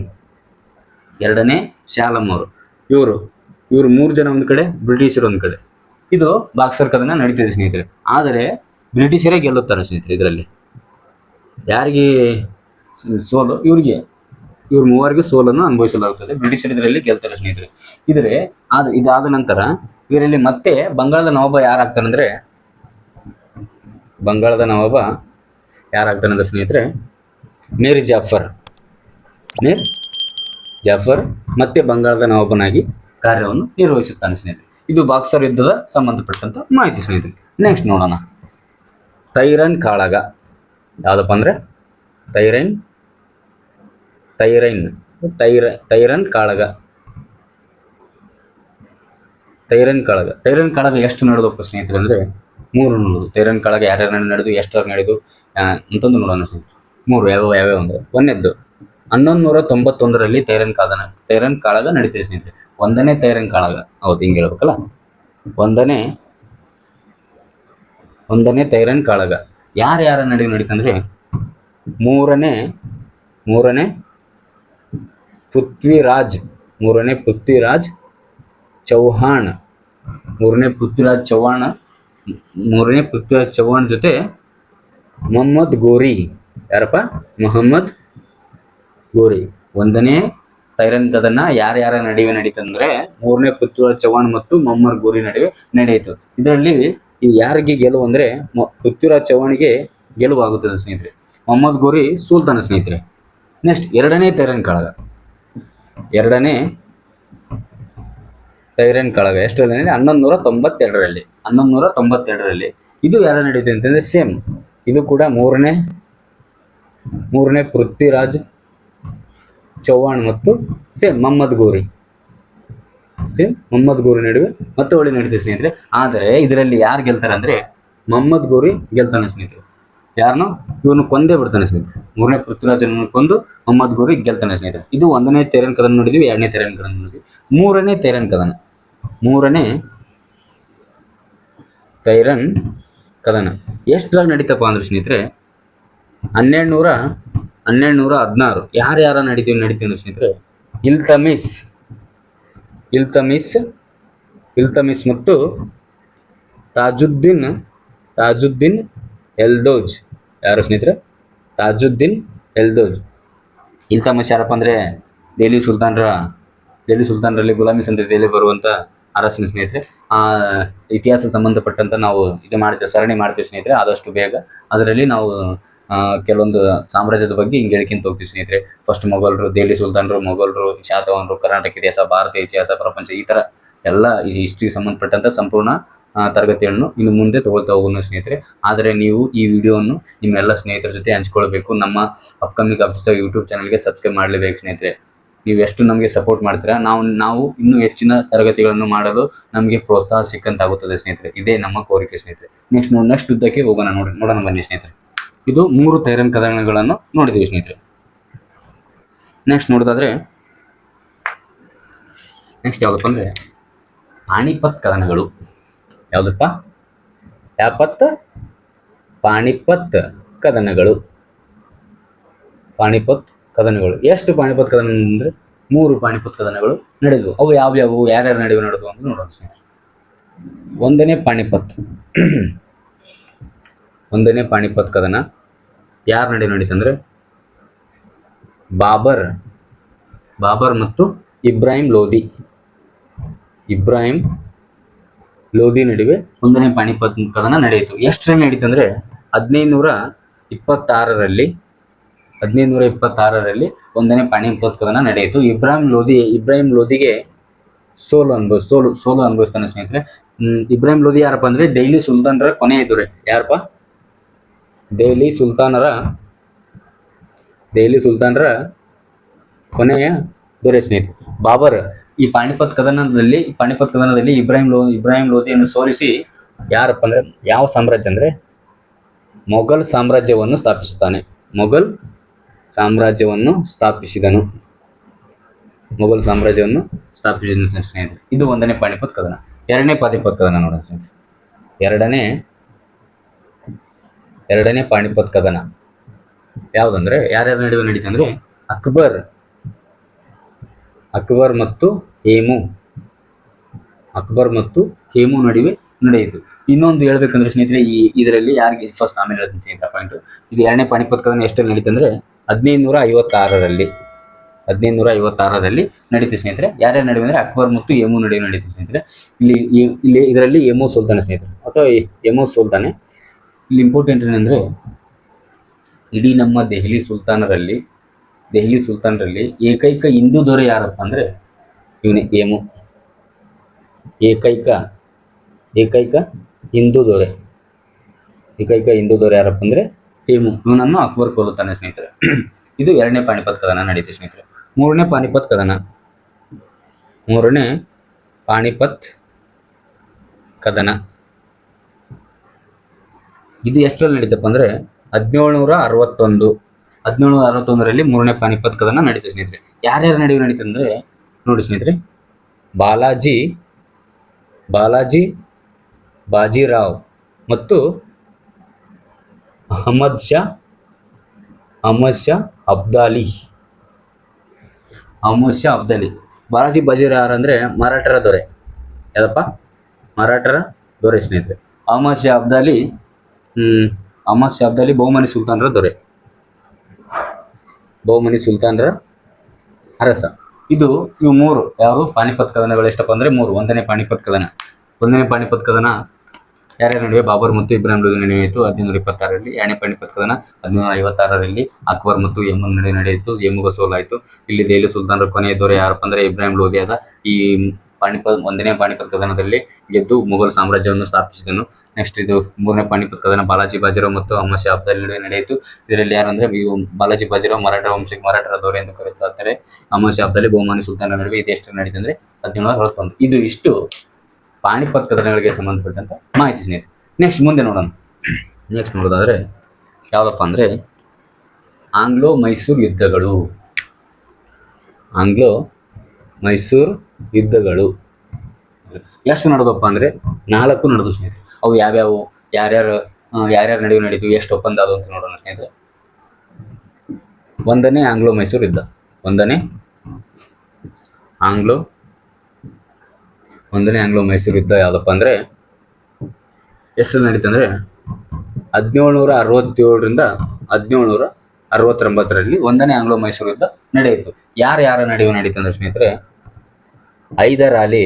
Speaker 1: ಎರಡನೇ ಶಾ ಅವರು. ಇವರು ಇವರು ಮೂರು ಜನ ಒಂದು ಕಡೆ, ಬ್ರಿಟಿಷರು ಒಂದು ಕಡೆ. ಇದು ಬಾಕ್ಸರ್ ಕದನ ನಡೀತಿದೆ ಸ್ನೇಹಿತರೆ. ಆದರೆ ಬ್ರಿಟಿಷರೇ ಗೆಲ್ಲುತ್ತಾರೆ ಸ್ನೇಹಿತರೆ ಇದರಲ್ಲಿ. ಯಾರಿಗೆ ಸೋಲು? ಇವರಿಗೆ. ಇವ್ರು ಮೂವರಿಗೆ ಸೋಲನ್ನು ಅನುಭವಿಸಲಾಗುತ್ತದೆ. ಬ್ರಿಟಿಷರು ಇದರಲ್ಲಿ ಗೆಲ್ತಾರೆ ಸ್ನೇಹಿತರೆ. ಇದ್ರೆ ಆದ ಇದಾದ ನಂತರ ಇದರಲ್ಲಿ ಮತ್ತೆ ಬಂಗಾಳದ ನವಾಬ ಯಾರಾಗ್ತಾನಂದ್ರೆ, ಬಂಗಾಳದ ನವಾಬ ಯಾರಾಗ್ತಾನಂದ್ರೆ ಸ್ನೇಹಿತರೆ, ಮೇರಿ ಜಾಫರ್. ಮೀರ್ ಜಾಫರ್ ಮತ್ತೆ ಬಂಗಾಳದ ನವಾಬನಾಗಿ ಕಾರ್ಯವನ್ನು ನಿರ್ವಹಿಸುತ್ತಾನೆ ಸ್ನೇಹಿತರೆ. ಇದು ಬಾಕ್ಸರ್ ಯುದ್ಧದ ಸಂಬಂಧಪಟ್ಟಂತ ಮಾಹಿತಿ ಸ್ನೇಹಿತರೆ. ನೆಕ್ಸ್ಟ್ ನೋಡೋಣ. ತೈರನ್ ಕಾಳಗ. ಯಾವುದಪ್ಪ ಅಂದ್ರೆ? ತೈರೈನ್? ತೈರೈನ್. ತೈರ, ತೈರನ್ ಕಾಳಗ. ತೈರನ್ ಕಾಳಗ. ತೈರನ್ ಕಾಳಗ ಎಷ್ಟು ನಡೆದಪ್ಪ ಸ್ನೇಹಿತರೆ ಅಂದರೆ? ಮೂರು ನಡೆದು. ತೈರನ್ ಕಾಳಗ ಯಾರ್ಯಾರು ನಡೆದು ಎಷ್ಟು ನಡೆದು ಅಂತಂದು ನೋಡೋಣ ಸ್ನೇಹಿತರೆ. ಮೂರು ಯಾವ್ಯಾವ ಯಾವ್ಯಾವ ಅಂದರೆ? ಒಂದನೇದ್ದು. ಹನ್ನೊಂದು ನೂರ ತೊಂಬತ್ತೊಂದರಲ್ಲಿ ತೈರನ್ ಕಾದನ ತೈರನ್ ಕಾಳಗ ನಡೀತದೆ ಸ್ನೇಹಿತರೆ. ಒಂದನೇ ತೈರನ್ ಕಾಳಗ ಹೌದು, ಹಿಂಗೆ ಹೇಳ್ಬೇಕಲ್ಲ? ಒಂದನೇ ಒಂದನೇ ತೈರನ್ ಕಾಳಗ ಯಾರ್ಯಾರ ನಡುವೆ ನಡೀತಂದ್ರೆ ಮೂರನೇ ಮೂರನೇ ಪೃಥ್ವಿರಾಜ್ ಮೂರನೇ ಪೃಥ್ವಿರಾಜ್ ಚೌಹಾಣ್, ಮೂರನೇ ಪೃಥ್ವಿರಾಜ್ ಚೌಹಾಣ, ಮೂರನೇ ಪೃಥ್ವಿರಾಜ್ ಚೌಹಾಣ್ ಜೊತೆ ಮೊಹಮ್ಮದ್ ಗೋರಿ. ಯಾರಪ್ಪ? ಮೊಹಮ್ಮದ್ ಗೋರಿ. ಒಂದನೇ ತೈರನ್ ಕದನ ಯಾರ್ಯಾರ ನಡುವೆ ನಡೀತಂದ್ರೆ ಮೂರನೇ ಪೃಥ್ವಿರಾಜ್ ಚೌಹಾಣ್ ಮತ್ತು ಮೊಹಮ್ಮದ್ ಗೋರಿ ನಡುವೆ ನಡೆಯಿತು. ಇದರಲ್ಲಿ ಈ ಯಾರಿಗೆ ಗೆಲುವು ಅಂದ್ರೆ ಪೃಥ್ವಿರಾಜ್ ಚೌಹಾಣ್ಗೆ ಗೆಲುವು ಆಗುತ್ತದೆ ಸ್ನೇಹಿತರೆ. ಮೊಹಮ್ಮದ್ ಗೋರಿ ಸುಲ್ತಾನ ಸ್ನೇಹಿತರೆ. ನೆಕ್ಸ್ಟ್ ಎರಡನೇ ತೈರನ್ ಕಾಳಗ. ಎರಡನೇ ತೈರನ್ ಕಾಳಗ ಎಷ್ಟರಲ್ಲಿ ಹನ್ನೊಂದು ನೂರ ತೊಂಬತ್ತೆರಡರಲ್ಲಿ ಹನ್ನೊಂದು ನೂರ ತೊಂಬತ್ತೆರಡರಲ್ಲಿ ಇದು ಯಾರ ನಡೆಯುತ್ತೆ ಅಂತಂದ್ರೆ ಸೇಮ್. ಇದು ಕೂಡ ಮೂರನೇ ಮೂರನೇ ಪೃಥ್ವಿರಾಜ್ ಚೌಹಾಣ್ ಮತ್ತು ಸೇಮ್ ಮೊಹಮ್ಮದ್ ಗೋರಿ. ಸೇಮ್ ಮೊಹಮ್ಮದ್ ಗೋರಿ ನಡುವೆ ಮತ್ತೆ ಒಳ್ಳೆ ನಡೀತದೆ ಸ್ನೇಹಿತರೆ. ಆದರೆ ಇದರಲ್ಲಿ ಯಾರು ಗೆಲ್ತಾರೆ ಅಂದರೆ ಮೊಹಮ್ಮದ್ ಗೋರಿ ಗೆಲ್ತಾನೆ ಸ್ನೇಹಿತರೆ. ಯಾರನ್ನು ಇವನು ಕೊಂದೇ ಬಿಡ್ತಾನೆ ಸ್ನೇಹಿತರೆ. ಮೂರನೇ ಪೃಥ್ವಿರಾಜನನ್ನು ಕೊಂದು ಮೊಹಮ್ಮದ್ ಗೋರಿ ಗೆಲ್ತಾನೆ ಸ್ನೇಹಿತರೆ. ಇದು ಒಂದನೇ ತೇರನ್ ಕದನ ನೋಡಿದ್ವಿ, ಎರಡನೇ ತೇರನ್ ಕದನ ನೋಡಿದ್ವಿ. ಮೂರನೇ ತೇರನ್ ಕದನ. ಮೂರನೇ ತೈರನ್ ಕದನ. ಎಷ್ಟ್ರಾಗ ನಡೀತಪ್ಪ ಅಂದ್ರೆ ಸ್ನೇಹಿತರೆ ಹನ್ನೆರಡು ನೂರ ಹನ್ನೆರಡು ನೂರ ಹದಿನಾರು. ಯಾರ್ಯಾರ ಯಾರ ನಡಿತೀವಿ ಅಂದ್ರೆ ಸ್ನೇಹಿತರೆ? ಇಲ್ತಮಿಸ್. ಇಲ್ತಮಿಸ್ ಇಲ್ತಮಿಸ್ ಮತ್ತು ತಾಜುದ್ದೀನ್ ತಾಜುದ್ದೀನ್ ಎಲ್ದೋಜ್. ಯಾರು ಸ್ನೇಹಿತರೆ? ತಾಜುದ್ದೀನ್ ಎಲ್ದೋಜ್. ಇಲ್ತಮಿಸ್ ಯಾರಪ್ಪ ಅಂದರೆ ದೆಹಲಿ ಸುಲ್ತಾನ್ರ, ದೆಹಲಿ ಸುಲ್ತಾನರಲ್ಲಿ ಗುಲಾಮಿ ಸಂತತಿಯಲ್ಲಿ ಬರುವಂಥ ಅರಸಿನ ಸ್ನೇಹಿತರೆ. ಆ ಇತಿಹಾಸ ಸಂಬಂಧಪಟ್ಟಂತ ನಾವು ಇದು ಮಾಡ್ತೇವೆ ಸರಣಿ ಮಾಡ್ತೀವಿ ಸ್ನೇಹಿತರೆ, ಆದಷ್ಟು ಬೇಗ. ಅದರಲ್ಲಿ ನಾವು ಕೆಲವೊಂದು ಸಾಮ್ರಾಜ್ಯದ ಬಗ್ಗೆ ಹಿಂಗೆ ಹೇಳ್ಕೊಂತ ಹೋಗ್ತೀವಿ ಸ್ನೇಹಿತರೆ. ಫಸ್ಟ್ ಮೊಘಲರು ದೆಹಲಿ ಸುಲ್ತಾನರು ಮೊಘಲರು, ಶಾತವನರು ಕರ್ನಾಟಕ ಇತಿಹಾಸ ಭಾರತೀಯ ಇತಿಹಾಸ, ಪ್ರಪಂಚ ಈ ಥರ ಎಲ್ಲ ಈ ಹಿಸ್ಟ್ರಿಗೆ ಸಂಬಂಧಪಟ್ಟಂತ ಸಂಪೂರ್ಣ ತರಗತಿಗಳನ್ನು ಇನ್ನು ಮುಂದೆ ತಗೊಳ್ತಾ ಹೋಗೋಣ ಸ್ನೇಹಿತರೆ. ಆದರೆ ನೀವು ಈ ವಿಡಿಯೋವನ್ನು ನಿಮ್ಮೆಲ್ಲ ಸ್ನೇಹಿತರ ಜೊತೆ ಹಂಚ್ಕೊಳ್ಬೇಕು. ನಮ್ಮ ಅಪ್ಕಮಿಂಗ್ ಅಫಿಸರ್ ಯೂಟ್ಯೂಬ್ ಚಾನಲ್ಗೆ ಸಬ್ಸ್ಕ್ರೈಬ್ ಮಾಡಲೇಬೇಕು ಸ್ನೇಹಿತರೆ. ನೀವು ಎಷ್ಟು ನಮಗೆ ಸಪೋರ್ಟ್ ಮಾಡ್ತೀರಾ, ನಾವು ನಾವು ಇನ್ನೂ ಹೆಚ್ಚಿನ ತರಗತಿಗಳನ್ನು ಮಾಡಲು ನಮಗೆ ಪ್ರೋತ್ಸಾಹ ಸಿಕ್ಕಂತಾಗುತ್ತದೆ ಸ್ನೇಹಿತರೆ. ಇದೇ ನಮ್ಮ ಕೋರಿಕೆ ಸ್ನೇಹಿತರೆ. ನೆಕ್ಸ್ಟ್ ನೆಕ್ಸ್ಟ್ ಉದ್ದಕ್ಕೆ ಹೋಗೋಣ, ನೋಡಿ, ನೋಡೋಣ ಬನ್ನಿ ಸ್ನೇಹಿತರೆ. ಇದು ಮೂರು ತೈರನ್ ಕದನಗಳನ್ನು ನೋಡಿದ್ದೀವಿ ಸ್ನೇಹಿತರೆ. ನೆಕ್ಸ್ಟ್ ನೋಡೋದಾದ್ರೆ ನೆಕ್ಸ್ಟ್ ಯಾವುದಪ್ಪ ಅಂದರೆ ಪಾಣಿಪತ್ ಕದನಗಳು. ಯಾವುದಪ್ಪ? ಯಾಪತ್? ಪಾಣಿಪತ್ ಕದನಗಳು. ಪಾಣಿಪತ್ ಕದನಗಳು. ಎಷ್ಟು ಪಾಣಿಪತ್ ಕದನ ಅಂದರೆ ಮೂರು ಪಾಣಿಪತ್ ಕದನಗಳು ನಡೆದವು. ಅವು ಯಾವ್ಯಾವು? ಯಾರ್ಯಾರು ನಡುವೆ ನಡೆದವು ಅಂತ ನೋಡೋಣ ಸ್ನೇಹಿತರೆ. ಒಂದನೇ ಪಾಣಿಪತ್. ಒಂದನೇ ಪಾಣಿಪತ್ ಕದನ ಯಾರ ನಡೆ ನಡೀತಂದ್ರೆ? ಬಾಬರ್. ಬಾಬರ್ ಮತ್ತು ಇಬ್ರಾಹಿಂ ಲೋಧಿ. ಇಬ್ರಾಹಿಂ ಲೋಧಿ ನಡುವೆ ಒಂದನೇ ಪಾಣಿಪತ್ ಕದನ ನಡೆಯಿತು. ಎಷ್ಟರಲ್ಲಿ ನಡೀತಂದ್ರೆ ಹದಿನೈದು ನೂರ ಇಪ್ಪತ್ತಾರರಲ್ಲಿ ಹದಿನೈದು ನೂರ ಇಪ್ಪತ್ತಾರರಲ್ಲಿ ಒಂದನೇ ಪಾಣಿಪತ್ ಕದನ ನಡೆಯಿತು. ಇಬ್ರಾಹಿಂ ಲೋಧಿ, ಇಬ್ರಾಹಿಂ ಲೋಧಿಗೆ ಸೋಲು ಅನುಭವ, ಸೋಲು ಸೋಲು ಅನುಭವಿಸ್ತಾನೆ ಸ್ನೇಹಿತರೆ. ಇಬ್ರಾಹಿಂ ಲೋಧಿ ಯಾರಪ್ಪ ಅಂದ್ರೆ ಡೈಲಿ ಸುಲ್ತಾನರ ಕೊನೆಯ ದೊರೆ ಯಾರಪ್ಪ? ದೆಹಲಿ ಸುಲ್ತಾನರ ದೆಹಲಿ ಸುಲ್ತಾನರ ಕೊನೆಯ ದೊರೆ ಸ್ನೇಹಿತ ಬಾಬರ್, ಈ ಪಾಣಿಪತ್ ಕದನದಲ್ಲಿ ಪಾಣಿಪತ್ ಕದನದಲ್ಲಿ ಇಬ್ರಾಹಿಂ ಲೋ, ಇಬ್ರಾಹಿಂ ಲೋಧಿಯನ್ನು ಸೋಲಿಸಿ ಯಾರಪ್ಪ ಅಂದ್ರೆ, ಯಾವ ಸಾಮ್ರಾಜ್ಯ ಅಂದ್ರೆ, ಮೊಘಲ್ ಸಾಮ್ರಾಜ್ಯವನ್ನು ಸ್ಥಾಪಿಸುತ್ತಾನೆ. ಮೊಘಲ್ ಸಾಮ್ರಾಜ್ಯವನ್ನು ಸ್ಥಾಪಿಸಿದನು. ಮೊಘಲ್ ಸಾಮ್ರಾಜ್ಯವನ್ನು ಸ್ಥಾಪಿಸಿದನು ಸ್ನೇಹಿತರೆ. ಇದು ಒಂದನೇ ಪಾಣಿಪತ್ ಕದನ. ಎರಡನೇ ಪಾಣಿಪತ್ ಕದನ ನೋಡೋಣ ಸ್ನೇಹಿತರೆ. ಎರಡನೇ ಎರಡನೇ ಪಾಣಿಪತ್ ಕದನ. ಯಾವುದಂದ್ರೆ, ಯಾರ್ಯಾರ ನಡುವೆ ನಡೀತಂದ್ರೆ ಅಕ್ಬರ್. ಅಕ್ಬರ್ ಮತ್ತು ಹೇಮು. ಅಕ್ಬರ್ ಮತ್ತು ಹೇಮು ನಡುವೆ ನಡೆಯಿತು. ಇನ್ನೊಂದು ಹೇಳ್ಬೇಕಂದ್ರೆ ಸ್ನೇಹಿತರೆ, ಈ ಇದರಲ್ಲಿ ಯಾರಿಗೆ ಫಸ್ಟ್ ಆಮೇಲೆ ಹೇಳ್ತೀನಿ ಸ್ನೇಹಿತರ ಪಾಯಿಂಟ್ ಇದು ಎರಡನೇ ಪಾಣಿಪತ್ ಕದನ ಎಷ್ಟರಲ್ಲಿ ನಡೀತಂದ್ರೆ ಹದಿನೈದು ನೂರ ಐವತ್ತಾರರಲ್ಲಿ ಹದಿನೈದು ನೂರ ಐವತ್ತಾರರಲ್ಲಿ ನಡೀತು ಸ್ನೇಹಿತರೆ. ಯಾರ್ಯಾರ ನಡುವೆ ಅಂದ್ರೆ, ಅಕ್ಬರ್ ಮತ್ತು ಯಮು ನಡುವೆ ನಡೀತು ಸ್ನೇಹಿತರೆ. ಇಲ್ಲಿ ಇಲ್ಲಿ ಇದರಲ್ಲಿ ಯಮು ಸುಲ್ತಾನ ಸ್ನೇಹಿತರೆ. ಅಥವಾ ಯಮು ಸೋಲ್ತಾನೆ. ಇಲ್ಲಿ ಇಂಪಾರ್ಟೆಂಟ್ ಏನಂದ್ರೆ, ಇಡೀ ನಮ್ಮ ದೆಹಲಿ ಸುಲ್ತಾನರಲ್ಲಿ ದೆಹಲಿ ಸುಲ್ತಾನರಲ್ಲಿ ಏಕೈಕ ಹಿಂದೂ ದೊರೆ ಯಾರಪ್ಪ ಅಂದರೆ, ಇವನೇ ಏಮು ಏಕೈಕ ಏಕೈಕ ಹಿಂದೂ ದೊರೆ. ಏಕೈಕ ಹಿಂದೂ ದೊರೆ ಯಾರಪ್ಪ ಅಂದ್ರೆ, ಹೇಮು. ಇವನನ್ನು ಅಕ್ಬರ್ ಕೊಲ್ಲುತ್ತಾನೆ ಸ್ನೇಹಿತರೆ. ಇದು ಎರಡನೇ ಪಾಣಿಪತ್ ಕದನ ನಡೀತು ಸ್ನೇಹಿತರೆ. ಮೂರನೇ ಪಾಣಿಪತ್ ಕದನ. ಮೂರನೇ ಪಾಣಿಪತ್ ಕದನ. ಇದು ಎಷ್ಟರಲ್ಲಿ ನಡೀತಪ್ಪ ಅಂದ್ರೆ ಹದಿನೇಳುನೂರ ಅರವತ್ತೊಂದು ಹದಿನೇಳು ಅರವತ್ತೊಂದರಲ್ಲಿ ಮೂರನೇ ಪಾನಿಪತ್ ಕದನ ನಡೀತು ಸ್ನೇಹಿತರೆ. ಯಾರ್ಯಾರ ನಡುವೆ ನಡೀತು ಅಂದ್ರೆ ನೋಡಿ ಸ್ನೇಹಿತರೆ. ಬಾಲಾಜಿ ಬಾಲಾಜಿ, ಬಾಜಿರಾವ್ ಮತ್ತು ಅಹಮದ್ ಶಾ ಅಹಮದ್ ಶಾ ಅಬ್ದಾಲಿ. ಅಹಮದ್ ಶಾ ಅಬ್ದಾಲಿ. ಬಾಲಾಜಿ, ಬಾಜಿರಾವ್ ಅಂದರೆ ಮರಾಠರ ದೊರೆ. ಯಾವ್ದಪ್ಪ? ಮರಾಠರ ದೊರೆ ಸ್ನೇಹಿತರೆ. ಅಹಮದ್ ಶಾ ಅಬ್ದಾಲಿ ಅಹಮದ್ ಶಾಬ್ದಲ್ಲಿ ಬಹುಮನಿ ಸುಲ್ತಾನರ ದೊರೆ. ಬಹುಮನಿ ಸುಲ್ತಾನರ ಅರಸ. ಇದು ಇವು ಮೂರು. ಯಾರು? ಪಾಣಿಪತ್ ಕದನಗಳು ಎಷ್ಟಪ್ಪ ಅಂದ್ರೆ ಮೂರು. ಒಂದನೇ ಪಾಣಿಪತ್ ಕದನ. ಒಂದನೇ ಪಾಣಿಪತ್ ಕದನ ಯಾರ್ಯಾರ ನಡುವೆ? ಬಾಬರ್ ಮತ್ತು, ಇಬ್ರಾಹಿಂ ನಡುವೆ ನಡೆಯಿತು ಹದಿನೂರ ಇಪ್ಪತ್ತಾರರಲ್ಲಿ ಎರಡನೇ ಪಾಣಿಪತ್ ಕದನ. ಹದಿನೂರ ಐವತ್ತಾರರಲ್ಲಿ ಅಕ್ಬರ್ ಮತ್ತು, ಯಮನ್ ನಡುವೆ ನಡೆಯಿತು. ಯಮುಗ ಸೋಲಾಯಿತು ಇಲ್ಲಿ ದೆಹಲಿ ಸುಲ್ತಾನರ ಕೊನೆಯ ದೊರೆ ಯಾರಪ್ಪ ಅಂದ್ರೆ ಇಬ್ರಾಹಿಂ ಲೋಧಿ ಆದ ಈ ಪಾಣಿಪತ್, ಒಂದನೇ ಪಾಣಿಪತ್ ಕದನದಲ್ಲಿ ಗೆದ್ದು ಮೊಘಲ್ ಸಾಮ್ರಾಜ್ಯವನ್ನು ಸ್ಥಾಪಿಸಿದನು. ನೆಕ್ಸ್ಟ್ ಇದು ಮೂರನೇ ಪಾಣಿಪತ್ ಕದನ ಬಾಲಾಜಿ ಬಾಜಿರಾವ್ ಮತ್ತು ಅಮ್ಮ ಶಾ ನಡುವೆ ನಡೆಯಿತು. ಇದರಲ್ಲಿ ಯಾರಂದ್ರೆ ಬಾಲಾಜಿ ಬಾಜಿರಾವ್, ಮರಾಠ ವಂಶಕ್ಕೆ ಮರಾಠರ ದೊರೆ ಎಂದು ಕರೆಯುತ್ತಾರೆ. ಅಮ್ಮ ಶಾ ಅಬ್ದಾಲಿ, ಬಹುಮಾನಿ ಸುಲ್ತಾನ ನಡುವೆ ಇದು ಎಷ್ಟು ನಡೀತು ಅಂದ್ರೆ ಹದಿನೇಳು ಇದು ಇಷ್ಟು ಪಾಣಿಪತ್ ಕದನಗಳಿಗೆ ಸಂಬಂಧಪಟ್ಟಂತ ಮಾಹಿತಿ ಸ್ನೇಹಿತರೆ. ನೆಕ್ಸ್ಟ್ ಮುಂದೆ ನೋಡೋಣ. ನೆಕ್ಸ್ಟ್ ನೋಡೋದಾದ್ರೆ ಯಾವುದಪ್ಪ ಅಂದರೆ ಆಂಗ್ಲೋ ಮೈಸೂರು ಯುದ್ಧಗಳು. ಆಂಗ್ಲೋ ಮೈಸೂರು ಯುದ್ಧಗಳು. ಎಷ್ಟು ನಡೆದಪ್ಪ ಅಂದರೆ ನಾಲ್ಕು ನಡೆದು ಸ್ನೇಹಿತರೆ. ಅವು ಯಾವ್ಯಾವು, ಯಾರ್ಯಾರು ಯಾರ್ಯಾರ ನಡುವೆ ನಡೀತು, ಎಷ್ಟು ಒಪ್ಪಂದ ಅದು ಅಂತ ನೋಡೋಣ ಸ್ನೇಹಿತರೆ. ಒಂದನೇ ಆಂಗ್ಲೋ ಮೈಸೂರು ಯುದ್ಧ. ಒಂದನೇ ಆಂಗ್ಲೋ ಒಂದನೇ ಆಂಗ್ಲೋ ಮೈಸೂರು ಯುದ್ಧ ಯಾವುದಪ್ಪ ಅಂದರೆ ಎಷ್ಟು ನಡೀತಂದ್ರೆ ಹದಿನೇಳುನೂರ ಅರವತ್ತೇಳರಿಂದ ಹದಿನೇಳುನೂರ ಅರವತ್ತೊಂಬತ್ತರಲ್ಲಿ ಒಂದನೇ ಆಂಗ್ಲೋ ಮೈಸೂರು ಯುದ್ಧ ನಡೆಯಿತು. ಯಾರು ಯಾರ ನಡುವೆ ನಡೀತು ಅಂದ್ರೆ ಸ್ನೇಹಿತರೆ? ಐದರಾಲಿ ಅಲಿ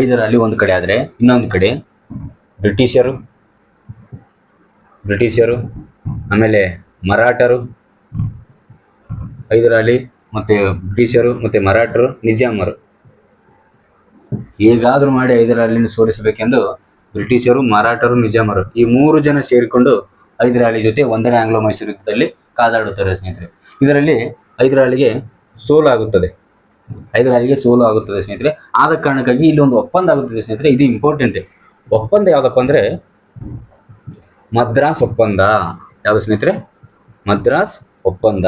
Speaker 1: ಐದರ್ ಅಲಿ ಒಂದು ಕಡೆ ಆದರೆ ಇನ್ನೊಂದು ಕಡೆ ಬ್ರಿಟಿಷರು ಬ್ರಿಟಿಷರು, ಆಮೇಲೆ ಮರಾಠರು ಐದರಾಲಿ ಮತ್ತು ಬ್ರಿಟಿಷರು ಮತ್ತು ಮರಾಠರು, ನಿಜಾಮರು. ಹೇಗಾದರೂ ಮಾಡಿ ಐದರಾಲಿನ ಸೋಲಿಸಬೇಕೆಂದು ಬ್ರಿಟಿಷರು, ಮರಾಠರು, ನಿಜಾಮರು ಈ ಮೂರು ಜನ ಸೇರಿಕೊಂಡು ಹೈದರ್ ಜೊತೆ ಒಂದನೇ ಆಂಗ್ಲೋ ಮೈಸೂರು ಯುದ್ಧದಲ್ಲಿ ಕಾದಾಡುತ್ತಾರೆ ಸ್ನೇಹಿತರೆ. ಇದರಲ್ಲಿ ಐದ್ರಾಳಿಗೆ ಸೋಲಾಗುತ್ತದೆ ಸೋಲು ಸೋಲಾಗುತ್ತದೆ ಸ್ನೇಹಿತರೆ. ಆದ ಕಾರಣಕ್ಕಾಗಿ ಇಲ್ಲಿ ಒಂದು ಒಪ್ಪಂದ ಆಗುತ್ತದೆ ಸ್ನೇಹಿತರೆ. ಇದು ಇಂಪಾರ್ಟೆಂಟ್ ಒಪ್ಪಂದ ಯಾವುದಪ್ಪ ಅಂದರೆ ಮದ್ರಾಸ್ ಒಪ್ಪಂದ. ಯಾವುದು ಸ್ನೇಹಿತರೆ? ಮದ್ರಾಸ್ ಒಪ್ಪಂದ.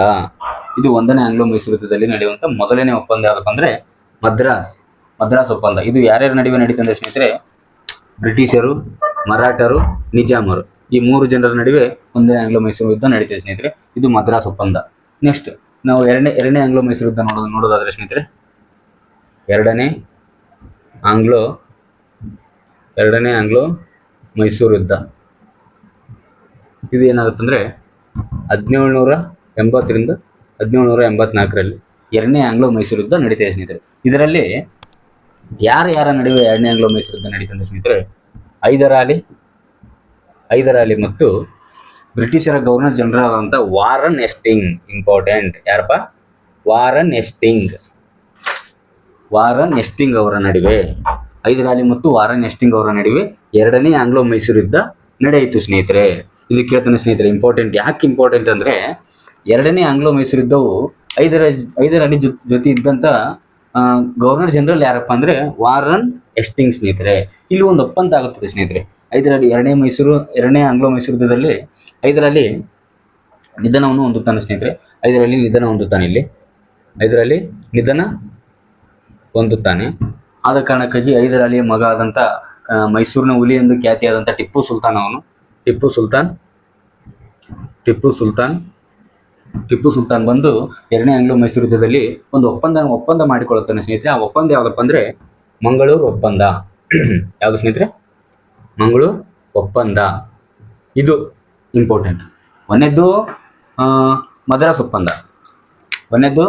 Speaker 1: ಇದು ಒಂದನೇ ಆಂಗ್ಲೋ ಮೈಸೂರು ಯುದ್ಧದಲ್ಲಿ ನಡೆಯುವಂಥ ಮೊದಲನೇ ಒಪ್ಪಂದ ಯಾವುದಪ್ಪ ಅಂದರೆ ಮದ್ರಾಸ್. ಮದ್ರಾಸ್ ಒಪ್ಪಂದ. ಇದು ಯಾರ್ಯಾರ ನಡುವೆ ನಡೀತಂದ್ರೆ ಸ್ನೇಹಿತರೆ? ಬ್ರಿಟಿಷರು, ಮರಾಠರು, ನಿಜಾಮರು. ಈ ಮೂರು ಜನರ ನಡುವೆ ಒಂದನೇ ಆಂಗ್ಲೋ ಮೈಸೂರು ಯುದ್ಧ ನಡೀತದೆ ಸ್ನೇಹಿತರೆ. ಇದು ಮದ್ರಾಸ್ ಒಪ್ಪಂದ. ನೆಕ್ಸ್ಟ್ ನಾವು ಎರಡನೇ ಎರಡನೇ ಆಂಗ್ಲೋ ಮೈಸೂರು ಯುದ್ಧ ನೋಡೋದು, ನೋಡೋದಾದ್ರೆ ಸ್ನೇಹಿತರೆ. ಎರಡನೇ ಆಂಗ್ಲೋ ಎರಡನೇ ಆಂಗ್ಲೋ ಮೈಸೂರು ಯುದ್ಧ. ಇದು ಏನಾಗುತ್ತೆ ಏನಾಗುತ್ತಂದ್ರೆ ಹದಿನೇಳುನೂರ ಎಂಬತ್ತರಿಂದ ಹದಿನೇಳುನೂರ ಎಂಬತ್ನಾಲ್ಕರಲ್ಲಿ ಎರಡನೇ ಆಂಗ್ಲೋ ಮೈಸೂರು ಯುದ್ಧ ನಡೀತಿದೆ ಸ್ನೇಹಿತರೆ. ಇದರಲ್ಲಿ ಯಾರ ಯಾರ ನಡುವೆ ಎರಡನೇ ಆಂಗ್ಲೋ ಮೈಸೂರು ಯುದ್ಧ ನಡೀತಂದ್ರೆ ಸ್ನೇಹಿತರೆ? ಹೈದರ್ ಅಲಿ ಹೈದರ್ ಅಲಿ ಮತ್ತು ಬ್ರಿಟಿಷರ ಗವರ್ನರ್ ಜನರಲ್ ಆದಂಥ ವಾರನ್ ಎಸ್ಟಿಂಗ್ ಇಂಪಾರ್ಟೆಂಟ್ ಯಾರಪ್ಪ? Warren Hastings. ವಾರನ್ ಎಸ್ಟಿಂಗ್ ಅವರ ನಡುವೆ. ಹೈದರಾಲಿ ಮತ್ತು ವಾರನ್ ಎಸ್ಟಿಂಗ್ ಅವರ ನಡುವೆ ಎರಡನೇ ಆಂಗ್ಲೋ ಮೈಸೂರು ಯುದ್ಧ ನಡೆಯಿತು ಸ್ನೇಹಿತರೆ. ಇಲ್ಲಿ ಕೇಳ್ತಾನೆ ಸ್ನೇಹಿತರೆ ಇಂಪಾರ್ಟೆಂಟ್ ಯಾಕೆ ಇಂಪಾರ್ಟೆಂಟ್ ಅಂದರೆ ಎರಡನೇ ಆಂಗ್ಲೋ ಮೈಸೂರು ಯುದ್ಧವು ಐದರ ಐದರಾಲಿ ಜೊತೆ ಇದ್ದಂಥ ಗವರ್ನರ್ ಜನರಲ್ ಯಾರಪ್ಪ ಅಂದರೆ ವಾರನ್ ಎಸ್ಟಿಂಗ್ ಸ್ನೇಹಿತರೆ. ಇಲ್ಲಿ ಒಂದು ಒಪ್ಪಂತ ಆಗುತ್ತದೆ ಸ್ನೇಹಿತರೆ. ಐದರಲ್ಲಿ ಎರಡನೇ ಮೈಸೂರು, ಎರಡನೇ ಆಂಗ್ಲೋ ಮೈಸೂರು ಯುದ್ಧದಲ್ಲಿ ಐದರಲ್ಲಿ ನಿಧನವನ್ನು ಹೊಂದುತ್ತಾನೆ ಸ್ನೇಹಿತರೆ. ಐದರಲ್ಲಿ ನಿಧನ ಹೊಂದುತ್ತಾನೆ ಇಲ್ಲಿ. ಐದರಲ್ಲಿ ನಿಧನ ಹೊಂದುತ್ತಾನೆ. ಆದ ಕಾರಣಕ್ಕಾಗಿ ಐದರಲ್ಲಿ ಮಗ ಆದಂಥ ಮೈಸೂರಿನ ಹುಲಿ ಎಂದು ಖ್ಯಾತಿಯಾದಂಥ ಟಿಪ್ಪು ಸುಲ್ತಾನ್ ಅವನು. ಟಿಪ್ಪು ಸುಲ್ತಾನ್ ಟಿಪ್ಪು ಸುಲ್ತಾನ್ ಟಿಪ್ಪು ಸುಲ್ತಾನ್ ಬಂದು ಎರಡನೇ ಆಂಗ್ಲೋ ಮೈಸೂರು ಯುದ್ಧದಲ್ಲಿ ಒಂದು ಒಪ್ಪಂದ ಒಪ್ಪಂದ ಮಾಡಿಕೊಳ್ಳುತ್ತಾನೆ ಸ್ನೇಹಿತರೆ. ಆ ಒಪ್ಪಂದ ಯಾವುದಪ್ಪ ಅಂದರೆ ಮಂಗಳೂರು ಒಪ್ಪಂದ. ಯಾವುದು ಸ್ನೇಹಿತರೆ? ಮಂಗಳೂರು ಒಪ್ಪಂದ. ಇದು ಇಂಪಾರ್ಟೆಂಟ್ ಒಂದನೇದ್ದು ಮದ್ರಾಸ್ ಒಪ್ಪಂದ. ಒಂದನೇದ್ದು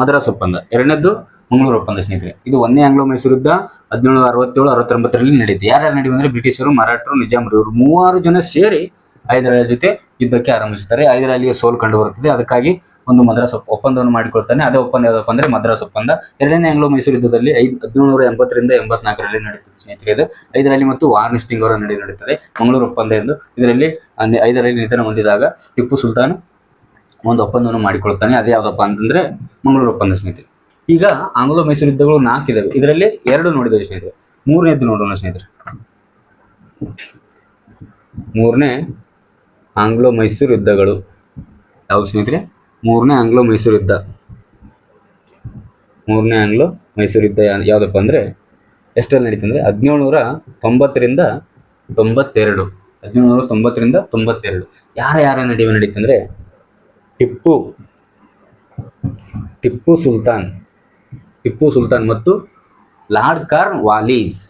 Speaker 1: ಮದ್ರಾಸ್ ಒಪ್ಪಂದ. ಎರಡನೇದ್ದು, ಮಂಗಳೂರು ಒಪ್ಪಂದ, ಸ್ನೇಹಿತರೆ. ಇದು ಒಂದೇ ಆಂಗ್ಲೋ ಮೈಸೂರು ಯುದ್ಧ ಹದಿನೇಳು ಅರವತ್ತೇಳು ಅರವತ್ತೊಂಬತ್ತರಲ್ಲಿ ನಡೆಯಿತು ಯಾರ್ಯಾರು ನಡೆಯುವ ಅಂದರೆ ಬ್ರಿಟಿಷರು, ಮರಾಠರು, ನಿಜಾಮರು, ಇವರು ಮೂವರು ಜನ ಸೇರಿ ಹೈದರ್ ಅಲಿ ಜೊತೆ ಯುದ್ಧಕ್ಕೆ ಆರಂಭಿಸುತ್ತಾರೆ. ಹೈದರಾಲಿಗೆ ಸೋಲು ಕಂಡು ಬರುತ್ತದೆ ಅದಕ್ಕಾಗಿ ಒಂದು ಮದ್ರಾಸ್ ಒಪ್ಪ- ಒಪ್ಪಂದವನ್ನು ಮಾಡಿಕೊಳ್ತಾನೆ. ಅದೇ ಒಪ್ಪಂದ ಯಾವುದಪ್ಪ ಅಂದ್ರೆ ಮದ್ರಾಸ್ ಒಪ್ಪಂದ ಎರಡನೇ ಆಂಗ್ಲೋ ಮೈಸೂರು ಯುದ್ಧದಲ್ಲಿ ಐದು ಹದಿನೇಳುನೂರ ಎಂಬತ್ತರಿಂದ ಎಂಬತ್ನಾಲ್ಕರಲ್ಲಿ ನಡೆಯುತ್ತದೆ ಸ್ನೇಹಿತರೆ ಇದು. ಹೈದರಾಲಿ ಮತ್ತು ವಾರ್ನಿಸ್ಟಿಂಗ್ ಅವರ ನಡೆ ನಡೆಯುತ್ತದೆ ಮಂಗಳೂರು ಒಪ್ಪಂದ ಎಂದು. ಇದರಲ್ಲಿ ಹೈದರಾಲಿ ನಿಧನ ಹೊಂದಿದಾಗ ಟಿಪ್ಪು ಸುಲ್ತಾನ್ ಒಂದು ಒಪ್ಪಂದವನ್ನು ಮಾಡಿಕೊಳ್ತಾನೆ. ಅದೇ ಯಾವುದಪ್ಪ ಅಂತಂದ್ರೆ ಮಂಗಳೂರು ಒಪ್ಪಂದ ಸ್ನೇಹಿತರೆ. ಈಗ ಆಂಗ್ಲೋ ಮೈಸೂರು ಯುದ್ಧಗಳು ನಾಲ್ಕಿದಾವೆ ಇದರಲ್ಲಿ ಎರಡು ನೋಡಿದ್ದೇವೆ ಸ್ನೇಹಿತರೆ. ಮೂರನೇದ್ದು ನೋಡೋಣ ಸ್ನೇಹಿತರೆ. ಮೂರನೇ ಆಂಗ್ಲೋ ಮೈಸೂರು ಯುದ್ಧಗಳು. ಯಾವ ಸ್ನೇಹಿತರೆ? ಮೂರನೇ ಆಂಗ್ಲೋ ಮೈಸೂರು ಯುದ್ಧ. ಮೂರನೇ ಆಂಗ್ಲೋ ಮೈಸೂರು ಯುದ್ಧ ಯಾವುದಪ್ಪ ಅಂದರೆ, ಎಷ್ಟರಲ್ಲಿ ನಡೀತು ಅಂದರೆ ಹದಿನೇಳುನೂರ ತೊಂಬತ್ತರಿಂದ ತೊಂಬತ್ತೆರಡು. ಹದಿನೇಳುನೂರ ತೊಂಬತ್ತರಿಂದ ತೊಂಬತ್ತೆರಡು. ಯಾರ ಯಾರ ನಡುವೆ ನಡೀತು ಅಂದರೆ ಟಿಪ್ಪು ಟಿಪ್ಪು ಸುಲ್ತಾನ್ ಟಿಪ್ಪು ಸುಲ್ತಾನ್ ಮತ್ತು ಲಾರ್ಡ್ ಕಾರ್ನ್ ವಾಲೀಸ್.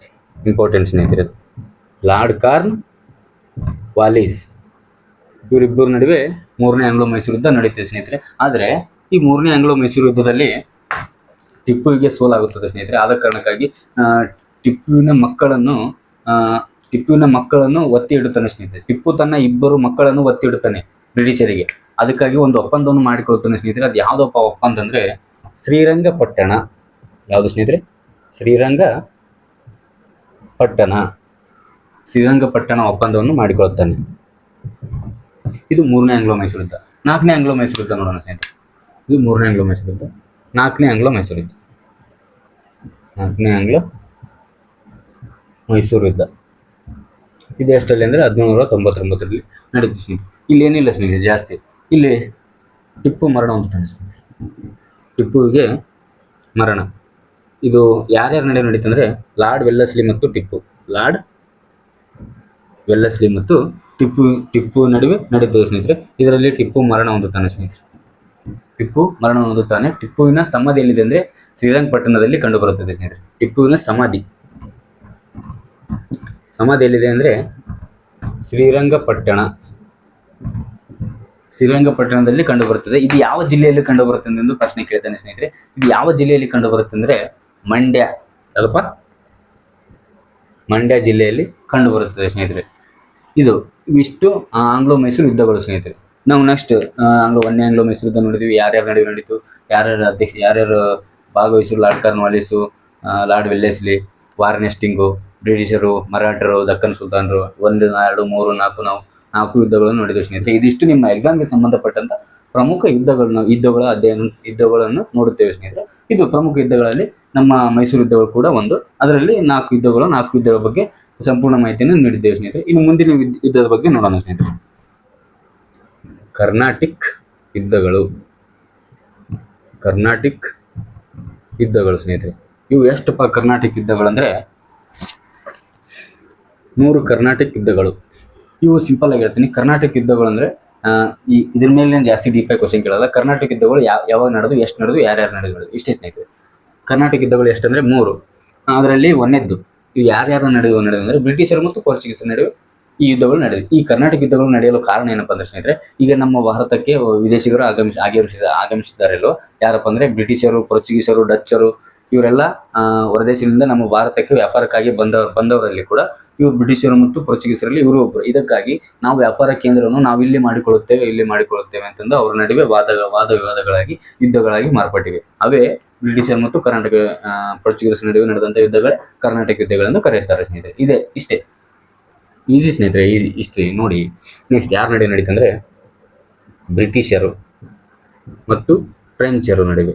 Speaker 1: ಇಂಪಾರ್ಟೆಂಟ್ ಸ್ನೇಹಿತರೆ, ಲಾರ್ಡ್ ಕಾರ್ನ್ ವಾಲೀಸ್. ಇವರಿಬ್ಬರ ನಡುವೆ ಮೂರನೇ ಆಂಗ್ಲೋ ಮೈಸೂರು ಯುದ್ಧ ನಡೆಯುತ್ತೆ ಸ್ನೇಹಿತರೆ. ಆದರೆ ಈ ಮೂರನೇ ಆಂಗ್ಲೋ ಮೈಸೂರು ಯುದ್ಧದಲ್ಲಿ ಟಿಪ್ಪುವಿಗೆ ಸೋಲಾಗುತ್ತದೆ, ಸ್ನೇಹಿತರೆ. ಆದ ಕಾರಣಕ್ಕಾಗಿ ಟಿಪ್ಪುವಿನ ಮಕ್ಕಳನ್ನು ಟಿಪ್ಪುವಿನ ಮಕ್ಕಳನ್ನು ಒತ್ತಿ ಇಡುತ್ತಾನೆ, ಸ್ನೇಹಿತರೆ. ಟಿಪ್ಪು ತನ್ನ ಇಬ್ಬರು ಮಕ್ಕಳನ್ನು ಒತ್ತಿ ಇಡುತ್ತಾನೆ ಬ್ರಿಟಿಷರಿಗೆ. ಅದಕ್ಕಾಗಿ ಒಂದು ಒಪ್ಪಂದವನ್ನು ಮಾಡಿಕೊಳ್ಳುತ್ತಾನೆ ಸ್ನೇಹಿತರೆ. ಅದು ಯಾವುದಪ್ಪ ಒಪ್ಪಂದ ಅಂದರೆ ಶ್ರೀರಂಗಪಟ್ಟಣ. ಯಾವುದು, ಸ್ನೇಹಿತರೆ? ಶ್ರೀರಂಗ ಪಟ್ಟಣ ಶ್ರೀರಂಗಪಟ್ಟಣ ಒಪ್ಪಂದವನ್ನು ಮಾಡಿಕೊಳ್ಳುತ್ತಾನೆ ಇದು ಮೂರನೇ ಆಂಗ್ಲೋ ಮೈಸೂರು ಯುದ್ಧ ನಾಲ್ಕನೇ ಆಂಗ್ಲೋ ಮೈಸೂರು ಯುದ್ಧ ನೋಡೋಣ ಸ್ನೇಹಿತರೆ. ಇದು ಮೂರನೇ ಆಂಗ್ಲೋ ಮೈಸೂರು ಯುದ್ಧ ನಾಲ್ಕನೇ ಆಂಗ್ಲೋ ಮೈಸೂರು ಯುದ್ಧ ನಾಲ್ಕನೇ ಆಂಗ್ಲೋ ಮೈಸೂರು ಯುದ್ಧ ಇದು ಎಷ್ಟರಲ್ಲಿ ಅಂದರೆ ಹದಿನೇಳು ತೊಂಬತ್ತೊಂಬತ್ತರಲ್ಲಿ ನಡೀತು ಸ್ನೇಹಿತರೆ. ಇಲ್ಲಿ ಏನಿಲ್ಲ ಸ್ನೇಹಿತರೆ, ಜಾಸ್ತಿ. ಇಲ್ಲಿ ಟಿಪ್ಪು ಮರಣ ಹೊಂದುತ್ತಾನೆ ಸ್ನೇಹಿತರೆ. ಟಿಪ್ಪುವಿಗೆ ಮರಣ. ಇದು ಯಾರ್ಯಾರ ನಡೆ ನಡೀತಂದ್ರೆ ಲಾರ್ಡ್ ವೆಲ್ಲಸ್ಲಿ ಮತ್ತು ಟಿಪ್ಪು. ಲಾರ್ಡ್ ವೆಲ್ಲಸ್ಲಿ ಮತ್ತು ಟಿಪ್ಪು ಟಿಪ್ಪು ನಡುವೆ ನಡೆದು ಸ್ನೇಹಿತರೆ. ಇದರಲ್ಲಿ ಟಿಪ್ಪು ಮರಣ ಹೊಂದುತ್ತಾನೆ ಸ್ನೇಹಿತರೆ. ಟಿಪ್ಪು ಮರಣ ಹೊಂದುತ್ತಾನೆ. ಟಿಪ್ಪುವಿನ ಸಮಾಧಿ ಎಲ್ಲಿದೆ ಅಂದರೆ ಶ್ರೀರಂಗಪಟ್ಟಣದಲ್ಲಿ ಕಂಡುಬರುತ್ತದೆ ಸ್ನೇಹಿತರೆ. ಟಿಪ್ಪುವಿನ ಸಮಾಧಿ. ಸಮಾಧಿ ಎಲ್ಲಿದೆ ಅಂದರೆ ಶ್ರೀರಂಗಪಟ್ಟಣ. ಶ್ರೀರಂಗಪಟ್ಟಣದಲ್ಲಿ ಕಂಡುಬರುತ್ತದೆ. ಇದು ಯಾವ ಜಿಲ್ಲೆಯಲ್ಲಿ ಕಂಡುಬರುತ್ತದೆ ಎಂದು ಪ್ರಶ್ನೆ ಕೇಳ್ತಾನೆ ಸ್ನೇಹಿತರೆ. ಇದು ಯಾವ ಜಿಲ್ಲೆಯಲ್ಲಿ ಕಂಡುಬರುತ್ತೆ ಅಂದರೆ ಮಂಡ್ಯ. ಅಲ್ಪ ಮಂಡ್ಯ ಜಿಲ್ಲೆಯಲ್ಲಿ ಕಂಡುಬರುತ್ತದೆ ಸ್ನೇಹಿತರೆ. ಇದು ಇವಿಷ್ಟು ಆಂಗ್ಲೋ ಮೈಸೂರು ಯುದ್ಧಗಳು ಸ್ನೇಹಿತರೆ. ನಾವು ನೆಕ್ಸ್ಟ್ ಆಂಗ್ಲೋ ಒಂದೇ ಆಂಗ್ಲೋ ಮೈಸೂರು ಯುದ್ಧ ನೋಡಿದ್ವಿ. ಯಾರ್ಯಾರ ನಡುವೆ ನಡೀತು? ಯಾರ್ಯಾರ ಅಧ್ಯಕ್ಷ, ಯಾರ್ಯಾರು ಭಾಗವಹಿಸು Lord Cornwallis Lord Wellesley Warren Hastings ಬ್ರಿಟಿಷರು, ಮರಾಠರು, ದಕ್ಕನ್ ಸುಲ್ತಾನರು. ಒಂದು, ಎರಡು, ಮೂರು, ನಾಲ್ಕು ನಾವು ನಾಲ್ಕು ಯುದ್ಧಗಳನ್ನು ನೋಡಿದ್ವಿ ಸ್ನೇಹಿತರೆ. ಇದಿಷ್ಟು ನಿಮ್ಮ ಎಕ್ಸಾಮ್ಗೆ ಸಂಬಂಧಪಟ್ಟಂತ ಪ್ರಮುಖ ಯುದ್ಧಗಳನ್ನು, ಯುದ್ಧಗಳ ಅಧ್ಯಯನ, ಯುದ್ಧಗಳನ್ನು ನೋಡುತ್ತೇವೆ ಸ್ನೇಹಿತರೆ. ಇದು ಪ್ರಮುಖ ಯುದ್ಧಗಳಲ್ಲಿ ನಮ್ಮ ಮೈಸೂರು ಯುದ್ಧಗಳು ಕೂಡ ಒಂದು. ಅದರಲ್ಲಿ ನಾಲ್ಕು ಯುದ್ಧಗಳು, ನಾಲ್ಕು ಯುದ್ಧಗಳ ಬಗ್ಗೆ ಸಂಪೂರ್ಣ ಮಾಹಿತಿಯನ್ನು ನೀಡಿದ್ದೇವೆ ಸ್ನೇಹಿತರೆ. ಇನ್ನು ಮುಂದಿನ ಯುದ್ಧ- ಯುದ್ಧದ ಬಗ್ಗೆ ನೋಡೋಣ ಸ್ನೇಹಿತರೆ. ಕರ್ನಾಟಿಕ್ ಯುದ್ಧಗಳು. ಕರ್ನಾಟಿಕ್ ಯುದ್ಧಗಳು ಸ್ನೇಹಿತರೆ. ಇವು ಎಷ್ಟಪ್ಪ ಯುದ್ಧಗಳು ಯುದ್ಧಗಳಂದ್ರೆ ನೂರು ಕರ್ನಾಟಕ ಯುದ್ಧಗಳು. ಇವು ಸಿಂಪಲ್ ಆಗಿ ಹೇಳ್ತೀನಿ. ಕರ್ನಾಟಕ ಯುದ್ಧಗಳು ಅಂದರೆ ಈ ಇದ್ರ ಮೇಲೆ ಜಾಸ್ತಿ ಡೀಪ್ ಆಗಿ ಕ್ವಶನ್ ಕೇಳಲ್ಲ. ಕರ್ನಾಟಕ ಯುದ್ಧಗಳು ಯಾವ ಯಾವಾಗ ನಡೆದು, ಎಷ್ಟು ನಡೆದು, ಯಾರ್ಯಾರು ನಡೆದು ಇಷ್ಟೇ ಸ್ನೇಹಿತರೆ. ಕರ್ನಾಟಕ ಯುದ್ಧಗಳು ಎಷ್ಟಂದರೆ ಮೂರು. ಅದರಲ್ಲಿ ಒಂದನೇದ್ದು ಇವು ಯಾರ್ಯಾರು ನಡೆಯುವ ನಡೆದು ಅಂದ್ರೆ ಬ್ರಿಟಿಷರು ಮತ್ತು ಪೋರ್ಚುಗೀಸರ ನಡುವೆ ಈ ಯುದ್ಧಗಳು ನಡೆದಿವೆ. ಈ ಕರ್ನಾಟಕ ಯುದ್ಧಗಳು ನಡೆಯಲು ಕಾರಣ ಏನಪ್ಪಾ ಅಂದ್ರೆ ಸ್ನೇಹಿತರೆ, ಈಗ ನಮ್ಮ ಭಾರತಕ್ಕೆ ವಿದೇಶಿಗರು ಆಗಮಿಸಿ, ಆಗಮಿಸಿದ ಆಗಮಿಸಿದ್ದಾರಲ್ಲೋ ಯಾರಪ್ಪ ಅಂದ್ರೆ ಬ್ರಿಟಿಷರು, ಪೋರ್ಚುಗೀಸರು, ಡಚ್ಚರು ಇವರೆಲ್ಲ ಹೊರದೇಶದಿಂದ ನಮ್ಮ ಭಾರತಕ್ಕೆ ವ್ಯಾಪಾರಕ್ಕಾಗಿ ಬಂದ ಬಂದವರಲ್ಲಿ ಕೂಡ ಇವರು ಬ್ರಿಟಿಷರು ಮತ್ತು ಪೋರ್ಚುಗೀಸರಲ್ಲಿ ಇವರು ಒಬ್ಬರು ಇದಕ್ಕಾಗಿ ನಾವು ವ್ಯಾಪಾರ ಕೇಂದ್ರವನ್ನು ನಾವು ಇಲ್ಲಿ ಮಾಡಿಕೊಳ್ಳುತ್ತೇವೆ ಇಲ್ಲಿ ಮಾಡಿಕೊಳ್ಳುತ್ತೇವೆ ಅಂತಂದು ಅವರ ನಡುವೆ ವಾದ ವಾದ ವಿವಾದಗಳಾಗಿ, ಯುದ್ಧಗಳಾಗಿ ಮಾರ್ಪಟ್ಟಿವೆ. ಅವೇ ಬ್ರಿಟಿಷರ್ ಮತ್ತು ಕರ್ನಾಟಕ ಪೋರ್ಚುಗೀಸ್ ನಡುವೆ ನಡೆದಂತಹ ಯುದ್ಧಗಳೇ ಕರ್ನಾಟಕ ಯುದ್ಧಗಳೆಂದು ಕರೆಯುತ್ತಾರೆ ಸ್ನೇಹಿತರೆ. ಇದೆ, ಇಷ್ಟೇ. ಈಸಿ ಸ್ನೇಹಿತರೆ ಈಸಿ ಇಷ್ಟೇ. ನೋಡಿ, ನೆಕ್ಸ್ಟ್ ಯಾರ ನಡುವೆ ನಡೀತಂದ್ರೆ ಬ್ರಿಟಿಷರು ಮತ್ತು ಫ್ರೆಂಚರು ನಡುವೆ.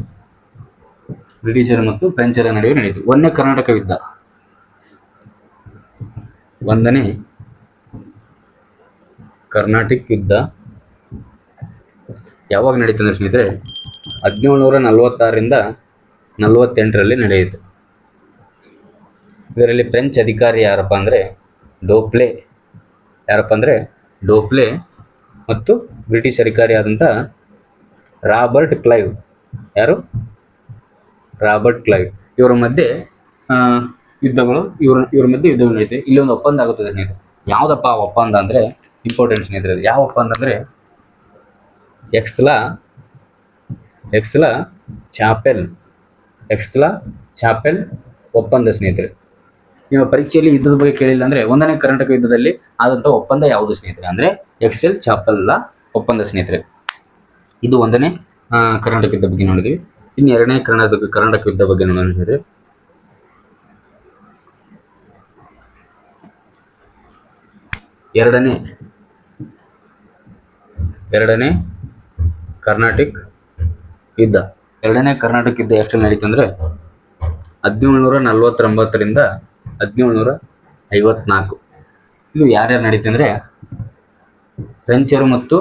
Speaker 1: ಬ್ರಿಟಿಷರು ಮತ್ತು ಫ್ರೆಂಚರ ನಡುವೆ ನಡೆಯಿತು. ಒಂದನೇ ಕರ್ನಾಟಕ ಯುದ್ಧ ಒಂದನೇ ಕರ್ನಾಟಕ ಯುದ್ಧ. ಯಾವಾಗ ನಡೀತಂದ್ರೆ ಸ್ನೇಹಿತರೆ ಹದಿನೇಳುನೂರ ನಲವತ್ತಾರರಿಂದ ನಲವತ್ತೆಂಟರಲ್ಲಿ ನಡೆಯಿತು. ಇದರಲ್ಲಿ ಫ್ರೆಂಚ್ ಅಧಿಕಾರಿ ಯಾರಪ್ಪ ಅಂದರೆ, ಡೋಪ್ಲೆ. ಯಾರಪ್ಪ ಅಂದರೆ, ಡೋಪ್ಲೆ ಮತ್ತು ಬ್ರಿಟಿಷ್ ಅಧಿಕಾರಿ ಆದಂಥ ರಾಬರ್ಟ್ ಕ್ಲೈವ್. ಯಾರು? ರಾಬರ್ಟ್ ಕ್ಲೈವ್ ಇವರ ಮಧ್ಯೆ ಯುದ್ಧಗಳು, ಇವರ ಇವರ ಮಧ್ಯೆ ಯುದ್ಧಗಳು ನಡೀತದೆ ಇಲ್ಲಿ ಒಂದು ಒಪ್ಪಂದ ಆಗುತ್ತದೆ ಸ್ನೇಹಿತರೆ. ಯಾವುದಪ್ಪ ಆ ಒಪ್ಪಂದ ಅಂದರೆ ಇಂಪಾರ್ಟೆಂಟ್ ಸ್ನೇಹಿತರೆ ಯಾವ ಒಪ್ಪಂದ ಅಂದರೆ ಎಕ್ಸ್ಲಾ ಎಕ್ಸ್ಲಾ ಚಾಪೆಲ್ ಎಕ್ಸ್ಲಾ ಚಾಪೆಲ್ ಒಪ್ಪಂದ ಸ್ನೇಹಿತರೆ. ನಿಮ್ಮ ಪರೀಕ್ಷೆಯಲ್ಲಿ ಯುದ್ಧದ ಬಗ್ಗೆ ಕೇಳಿಲ್ಲ ಅಂದ್ರೆ, ಒಂದನೇ ಕರ್ನಾಟಕ ಯುದ್ಧದಲ್ಲಿ ಆದಂಥ ಒಪ್ಪಂದ ಯಾವುದು ಸ್ನೇಹಿತರೆ? ಅಂದ್ರೆ ಎಕ್ಸೆಲ್ ಚಾಪೆಲ್ಲ ಒಪ್ಪಂದ ಸ್ನೇಹಿತರೆ. ಇದು ಒಂದನೇ ಕರ್ನಾಟಕ ಯುದ್ಧ ಬಗ್ಗೆ ನೋಡಿದ್ವಿ. ಇನ್ನು ಎರಡನೇ ಕರ್ನಾಟಕ ಕರ್ನಾಟಕ ಯುದ್ಧ ಬಗ್ಗೆ ನಾನು ಹೇಳಿದೆ. ಎರಡನೇ ಎರಡನೇ ಕರ್ನಾಟಕ ಯುದ್ಧ. ಎರಡನೇ ಕರ್ನಾಟಕ ಯುದ್ಧ ಎಷ್ಟು ನಡೀತು ಅಂದ್ರೆ ಹದಿನೇಳುನೂರ ನಲವತ್ತೊಂಬತ್ತರಿಂದ ಹದಿನೇಳುನೂರ ಐವತ್ನಾಲ್ಕು ಇದು ಯಾರ್ಯಾರು ನಡೀತು ಅಂದರೆ ಫ್ರೆಂಚರು ಮತ್ತು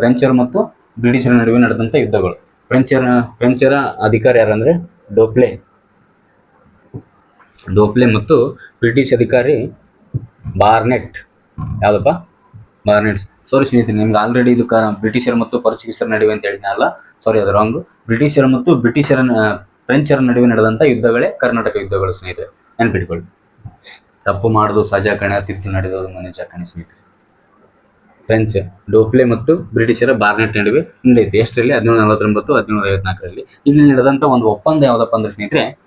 Speaker 1: ಫ್ರೆಂಚರು ಮತ್ತು ಬ್ರಿಟಿಷರ ನಡುವೆ ನಡೆದಂಥ ಯುದ್ಧಗಳು. ಫ್ರೆಂಚರ ಫ್ರೆಂಚರ ಅಧಿಕಾರಿ ಯಾರಂದ್ರೆ? ಡೋಪ್ಲೆ ಡೋಪ್ಲೆ ಮತ್ತು ಬ್ರಿಟಿಷ್ ಅಧಿಕಾರಿ ಬಾರ್ನೆಟ್ ಯಾವುದಪ್ಪ? ಬಾರ್ನೆಟ್ ಸಾರಿ ಸ್ನೇಹಿತರೆ, ನಿಮ್ಗೆ ಆಲ್ರೆಡಿ ಇದು ಬ್ರಿಟಿಷರ್ ಮತ್ತು ಪೋರ್ಚುಗೀಸರ ನಡುವೆ ಅಂತ ಹೇಳಿದ್ನಲ್ಲ ಸಾರಿ ಅದು ರಾಂಗ್ ಬ್ರಿಟಿಷರ ಮತ್ತು ಬ್ರಿಟಿಷರ ಫ್ರೆಂಚರ ನಡುವೆ ನಡೆದಂಥ ಯುದ್ಧಗಳೇ ಕರ್ನಾಟಕ ಯುದ್ಧಗಳು ಸ್ನೇಹಿತರೆ. ನೆನ್ಪಿಟ್ಕೊಳ್ಳಿ. ತಪ್ಪು ಮಾಡೋದು ಸಜಾ ಕಣ ತಿದ್ದು ನಡೆದೋದು ಮನೆ ಜಾಕಣೆ ಸ್ನೇಹಿತರೆ. ಫ್ರೆಂಚ್ ಡೋಪ್ಲೆ ಮತ್ತು ಬ್ರಿಟಿಷರ ಬಾರ್ನೆಟ್ ನಡುವೆ ನಡೆಯುತ್ತೆ ಎಷ್ಟರಲ್ಲಿ? ಹದಿನೇಳು ನಲವತ್ತೊಂಬತ್ತು ಹದಿನೇಳು ಐವತ್ನಾಲ್ಕರಲ್ಲಿ ಇಲ್ಲಿ ನಡೆದಂಥ ಒಂದು ಒಪ್ಪಂದ ಯಾವ್ದಪ್ಪ ಅಂದ್ರೆ ಸ್ನೇಹಿತರೆ?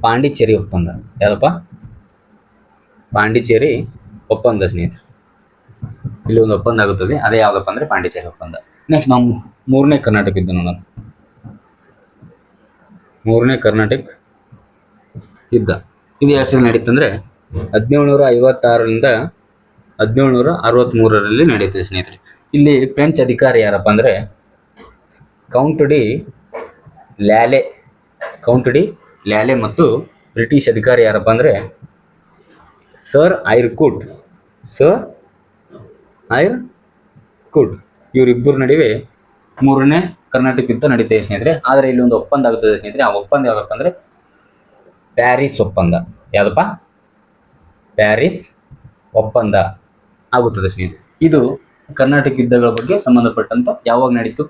Speaker 1: ಪಾಂಡಿಚೇರಿ ಒಪ್ಪಂದ. ಯಾವ್ದಪ್ಪ? ಪಾಂಡಿಚೇರಿ ಒಪ್ಪಂದ ಸ್ನೇಹಿತರೆ. ಇಲ್ಲಿ ಒಂದು ಒಪ್ಪಂದ ಆಗುತ್ತದೆ. ಅದೇ ಯಾವ್ದಪ್ಪ ಅಂದ್ರೆ ಪಾಂಡಿಚೇರಿ ಒಪ್ಪಂದ. ನೆಕ್ಸ್ಟ್ ನಾವು ಮೂರನೇ ಕರ್ನಾಟಕ ಯುದ್ಧ ನೋಡೋಣ. ಮೂರನೇ ಕರ್ನಾಟಕ ಯುದ್ಧ. ಇದು ಎಷ್ಟರಲ್ಲಿ ನಡೀತಂದ್ರೆ ಹದಿನೇಳುನೂರ ಐವತ್ತಾರರಿಂದ ಹದಿನೇಳುನೂರ ಅರವತ್ತ್ಮೂರರಲ್ಲಿ ನಡೆಯುತ್ತೆ ಸ್ನೇಹಿತರೆ. ಇಲ್ಲಿ ಫ್ರೆಂಚ್ ಅಧಿಕಾರಿ ಯಾರಪ್ಪ ಅಂದರೆ Count de Lally, Count de Lally ಮತ್ತು ಬ್ರಿಟಿಷ್ ಅಧಿಕಾರಿ ಯಾರಪ್ಪ ಅಂದರೆ Sir Eyre Coote Sir Eyre Coote. ಇವರಿಬ್ಬರ ನಡುವೆ ಮೂರನೇ ಕರ್ನಾಟಕ ಯುದ್ಧ ನಡೀತಾ ಇದೆ ಸ್ನೇಹಿತರೆ. ಆದರೆ ಇಲ್ಲಿ ಒಂದು ಒಪ್ಪಂದ ಆಗುತ್ತದೆ ಸ್ನೇಹಿತರೆ. ಆ ಒಪ್ಪಂದ ಯಾವುದಪ್ಪ ಅಂದರೆ ಪ್ಯಾರಿಸ್ ಒಪ್ಪಂದ. ಯಾವುದಪ್ಪ? ಪ್ಯಾರಿಸ್ ಒಪ್ಪಂದ. ಆಗುತ್ತದೆ ಸ್ನೇಹಿತರೆ. ಇದು ಕರ್ನಾಟಕ ಯುದ್ಧಗಳ ಬಗ್ಗೆ ಸಂಬಂಧಪಟ್ಟಂತ ಯಾವಾಗ ನಡೀತು?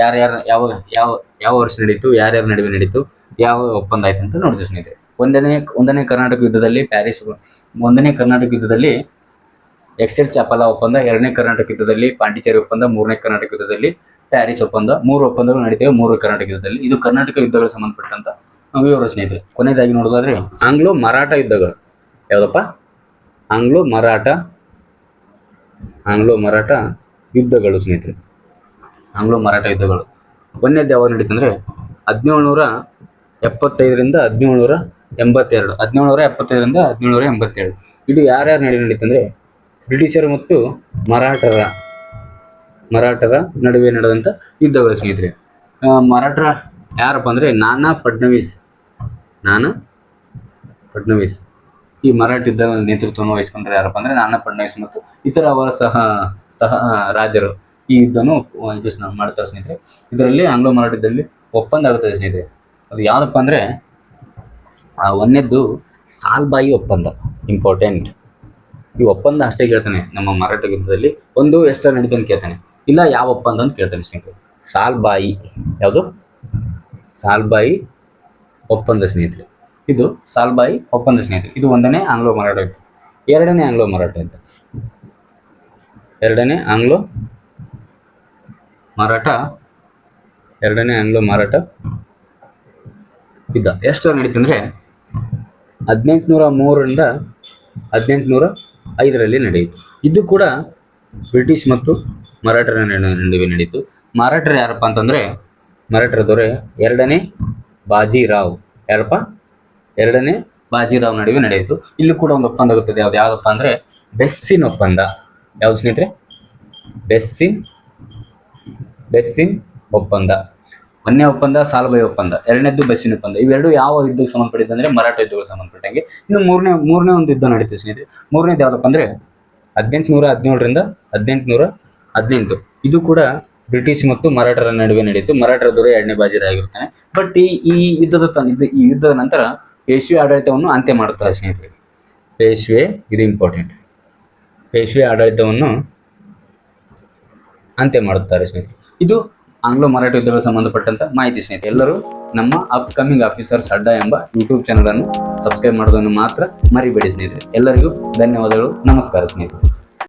Speaker 1: ಯಾರ್ಯಾರು ಯಾವ ಯಾವ ಯಾವ ವರ್ಷ ನಡೀತು? ಯಾರ್ಯಾರ ನಡುವೆ ನಡೀತು? ಯಾವ ಒಪ್ಪಂದ ಆಯ್ತು ಅಂತ ನೋಡಿದ್ವಿ ಸ್ನೇಹಿತರೆ. ಒಂದನೇ ಒಂದನೇ ಕರ್ನಾಟಕ ಯುದ್ಧದಲ್ಲಿ ಪ್ಯಾರಿಸ್, ಒಂದನೇ ಕರ್ನಾಟಕ ಯುದ್ಧದಲ್ಲಿ ಎಕ್ಸೆಲ್ ಚಾಪಲ ಒಪ್ಪಂದ, ಎರಡನೇ ಕರ್ನಾಟಕ ಯುದ್ಧದಲ್ಲಿ ಪಾಂಡಿಚೇರಿ ಒಪ್ಪಂದ, ಮೂರನೇ ಕರ್ನಾಟಕ ಯುದ್ಧದಲ್ಲಿ ಪ್ಯಾರಿಸ್ ಒಪ್ಪಂದ, ಮೂರು ಒಪ್ಪಂದಗಳು ನಡೀತವೆ, ಮೂರು ಕರ್ನಾಟಕ ಯುದ್ಧದಲ್ಲಿ. ಇದು ಕರ್ನಾಟಕ ಯುದ್ಧಗಳಿಗೆ ಸಂಬಂಧಪಟ್ಟಂತ ವಿವರ ಸ್ನೇಹಿತರೆ. ಕೊನೆಯದಾಗಿ ನೋಡೋದಾದ್ರೆ ಆಂಗ್ಲೋ ಮರಾಠ ಯುದ್ಧಗಳು. ಯಾವುದಪ್ಪ? ಆಂಗ್ಲೋ ಮರಾಠ ಆಂಗ್ಲೋ ಮರಾಠ ಯುದ್ಧಗಳು, ಸ್ನೇಹಿತರೆ. ಆಂಗ್ಲೋ ಮರಾಠ ಯುದ್ಧಗಳು. ಒಂದನೇದು ಯಾವಾಗ ನಡೀತಂದ್ರೆ ಹದಿನೇಳುನೂರ ಎಪ್ಪತ್ತೈದರಿಂದ ಹದಿನೇಳುನೂರ ಎಂಬತ್ತೆರಡು. ಹದಿನೇಳುನೂರ ಎಪ್ಪತ್ತೈದರಿಂದ ಹದಿನೇಳುನೂರ ಎಂಬತ್ತೆರಡು. ಇದು ಯಾರ್ಯಾರ ನಡುವೆ ನಡೀತಂದ್ರೆ ಬ್ರಿಟಿಷರು ಮತ್ತು ಮರಾಠರ ಮರಾಠರ ನಡುವೆ ನಡೆದಂಥ ಯುದ್ಧಗಳು, ಸ್ನೇಹಿತರೆ. ಮರಾಠರ ಯಾರಪ್ಪ ಅಂದರೆ ನಾನಾ ಫಡ್ನವೀಸ್ ನಾನಾ ಫಡ್ನವೀಸ್ ಈ ಮರಾಠ ಯುದ್ಧ ನೇತೃತ್ವವನ್ನು ವಹಿಸ್ಕೊಂಡ್ರೆ ಯಾರಪ್ಪ ಅಂದ್ರೆ ನಾನಾ ಫಡ್ನವೀಸ್ ಮತ್ತು ಇತರ ಅವರ ಸಹ ಸಹ, ರಾಜರು. ಈ ಯುದ್ಧನು ಮಾಡ್ತಾರೆ ಸ್ನೇಹಿತರೆ, ಇದರಲ್ಲಿ ಆಂಗ್ಲೋ ಮರಾಠದಲ್ಲಿ ಒಪ್ಪಂದ ಆಗುತ್ತದೆ ಸ್ನೇಹಿತರೆ. ಅದು ಯಾವ್ದಪ್ಪ ಅಂದ್ರೆ, ಆ ಒಂದನೇದ್ದು ಸಾಲ್ಬಾಯಿ ಒಪ್ಪಂದ ಇಂಪಾರ್ಟೆಂಟ್ ಈ ಒಪ್ಪಂದ ಅಷ್ಟೇ ಕೇಳ್ತಾನೆ ನಮ್ಮ ಮರಾಠ ಯುದ್ಧದಲ್ಲಿ. ಒಂದು ಎಷ್ಟರ ನಡೀತು ಅಂತ ಕೇಳ್ತಾನೆ. ಇಲ್ಲ, ಯಾವ ಒಪ್ಪಂದ ಅಂತ ಕೇಳ್ತಾನೆ ಸ್ನೇಹಿತರೆ. ಸಾಲ್ಬಾಯಿ. ಯಾವುದು? ಸಾಲ್ಬಾಯಿ ಒಪ್ಪಂದ ಸ್ನೇಹಿತರೆ. ಇದು ಸಾಲ್ಬಾಯಿ ಒಪ್ಪಂದ ಸ್ನೇಹಿತರು. ಇದು ಒಂದನೇ ಆಂಗ್ಲೋ ಮರಾಠ ಯುದ್ಧ ಎರಡನೇ ಆಂಗ್ಲೋ ಮರಾಠ ಯುದ್ಧ ಎರಡನೇ ಆಂಗ್ಲೋ ಮರಾಠ, ಎರಡನೇ ಆಂಗ್ಲೋ ಮರಾಠ ಯುದ್ಧ. ಎಷ್ಟು ನಡೀತಂದ್ರೆ ಹದಿನೆಂಟುನೂರ ಮೂರರಿಂದ ಹದಿನೆಂಟುನೂರ ಐದರಲ್ಲಿ ನಡೆಯಿತು. ಇದು ಕೂಡ ಬ್ರಿಟಿಷ್ ಮತ್ತು ಮರಾಠರ ನಡುವೆ ನಡೆಯಿತು ಮರಾಠರು ಯಾರಪ್ಪ ಅಂತಂದರೆ ಮರಾಠರ ದೊರೆ ಎರಡನೇ ಬಾಜಿರಾವ್. ಯಾರಪ್ಪ? ಎರಡನೇ ಬಾಜಿರಾವ್ ನಡುವೆ ನಡೆಯಿತು. ಇಲ್ಲಿ ಕೂಡ ಒಂದು ಒಪ್ಪಂದ ಆಗುತ್ತದೆ. ಯಾವ್ದು, ಯಾವುದಪ್ಪ ಅಂದ್ರೆ ಬೆಸ್ಸಿನ್ ಒಪ್ಪಂದ. ಯಾವ್ದು ಸ್ನೇಹಿತರೆ? ಬೆಸ್ಸಿನ್ ಬೆಸ್ಸಿನ್ ಒಪ್ಪಂದ. ಒಂದನೇ ಒಪ್ಪಂದ ಸಾಲ್ಬೈ ಒಪ್ಪಂದ. ಎರಡನೇದ್ದು ಬೆಸ್ಸಿನ ಒಪ್ಪಂದ. ಇವೆರಡು ಯಾವ ಯುದ್ಧಕ್ಕೆ ಸಂಬಂಧಪಟ್ಟಿದ್ದು ಅಂದ್ರೆ ಮರಾಠ ಯುದ್ಧಗಳು ಸಂಬಂಧಪಟ್ಟಂಗೆ. ಇನ್ನು ಮೂರನೇ ಮೂರನೇ ಒಂದು ಯುದ್ಧ ನಡೀತು ಸ್ನೇಹಿತರೆ. ಮೂರನೇದು ಯಾವುದಪ್ಪ ಅಂದ್ರೆ ಹದಿನೆಂಟುನೂರ ಹದಿನೇಳರಿಂದ ಹದಿನೆಂಟುನೂರ ಹದಿನೆಂಟು. ಇದು ಕೂಡ ಬ್ರಿಟಿಷ್ ಮತ್ತು ಮರಾಠರ ನಡುವೆ ನಡೆಯಿತು. ಮರಾಠರ ದೊರೆ ಎರಡನೇ ಬಾಜಿರಾವ್ ಆಗಿರ್ತಾನೆ ಬಟ್ ಈ ಈ ಯುದ್ಧದ ಈ ಯುದ್ಧದ ನಂತರ ಪೇಶ್ವೆ ಆಡಳಿತವನ್ನು ಅಂತ್ಯ ಮಾಡುತ್ತಾರೆ ಸ್ನೇಹಿತರೆ. ಪೇಶ್ವೆ, ಇದು ಇಂಪಾರ್ಟೆಂಟ್ ಪೇಶ್ವೆ ಆಡಳಿತವನ್ನು ಅಂತ್ಯ ಮಾಡುತ್ತಾರೆ ಸ್ನೇಹಿತರೆ. ಇದು ಆಂಗ್ಲೋ ಮರಾಠ ಯುದ್ಧಗಳಿಗೆ ಸಂಬಂಧಪಟ್ಟಂತ ಮಾಹಿತಿ ಸ್ನೇಹಿತರೆ. ಎಲ್ಲರೂ ನಮ್ಮ ಅಪ್ಕಮಿಂಗ್ ಆಫೀಸರ್ಸ್ ಅಡ್ಡ ಎಂಬ ಯೂಟ್ಯೂಬ್ ಚಾನಲ್ ಅನ್ನು ಸಬ್ಸ್ಕ್ರೈಬ್ ಮಾಡೋದನ್ನು ಮಾತ್ರ ಮರಿಬೇಡಿ ಸ್ನೇಹಿತರೆ. ಎಲ್ಲರಿಗೂ ಧನ್ಯವಾದಗಳು. ನಮಸ್ಕಾರ ಸ್ನೇಹಿತರೆ.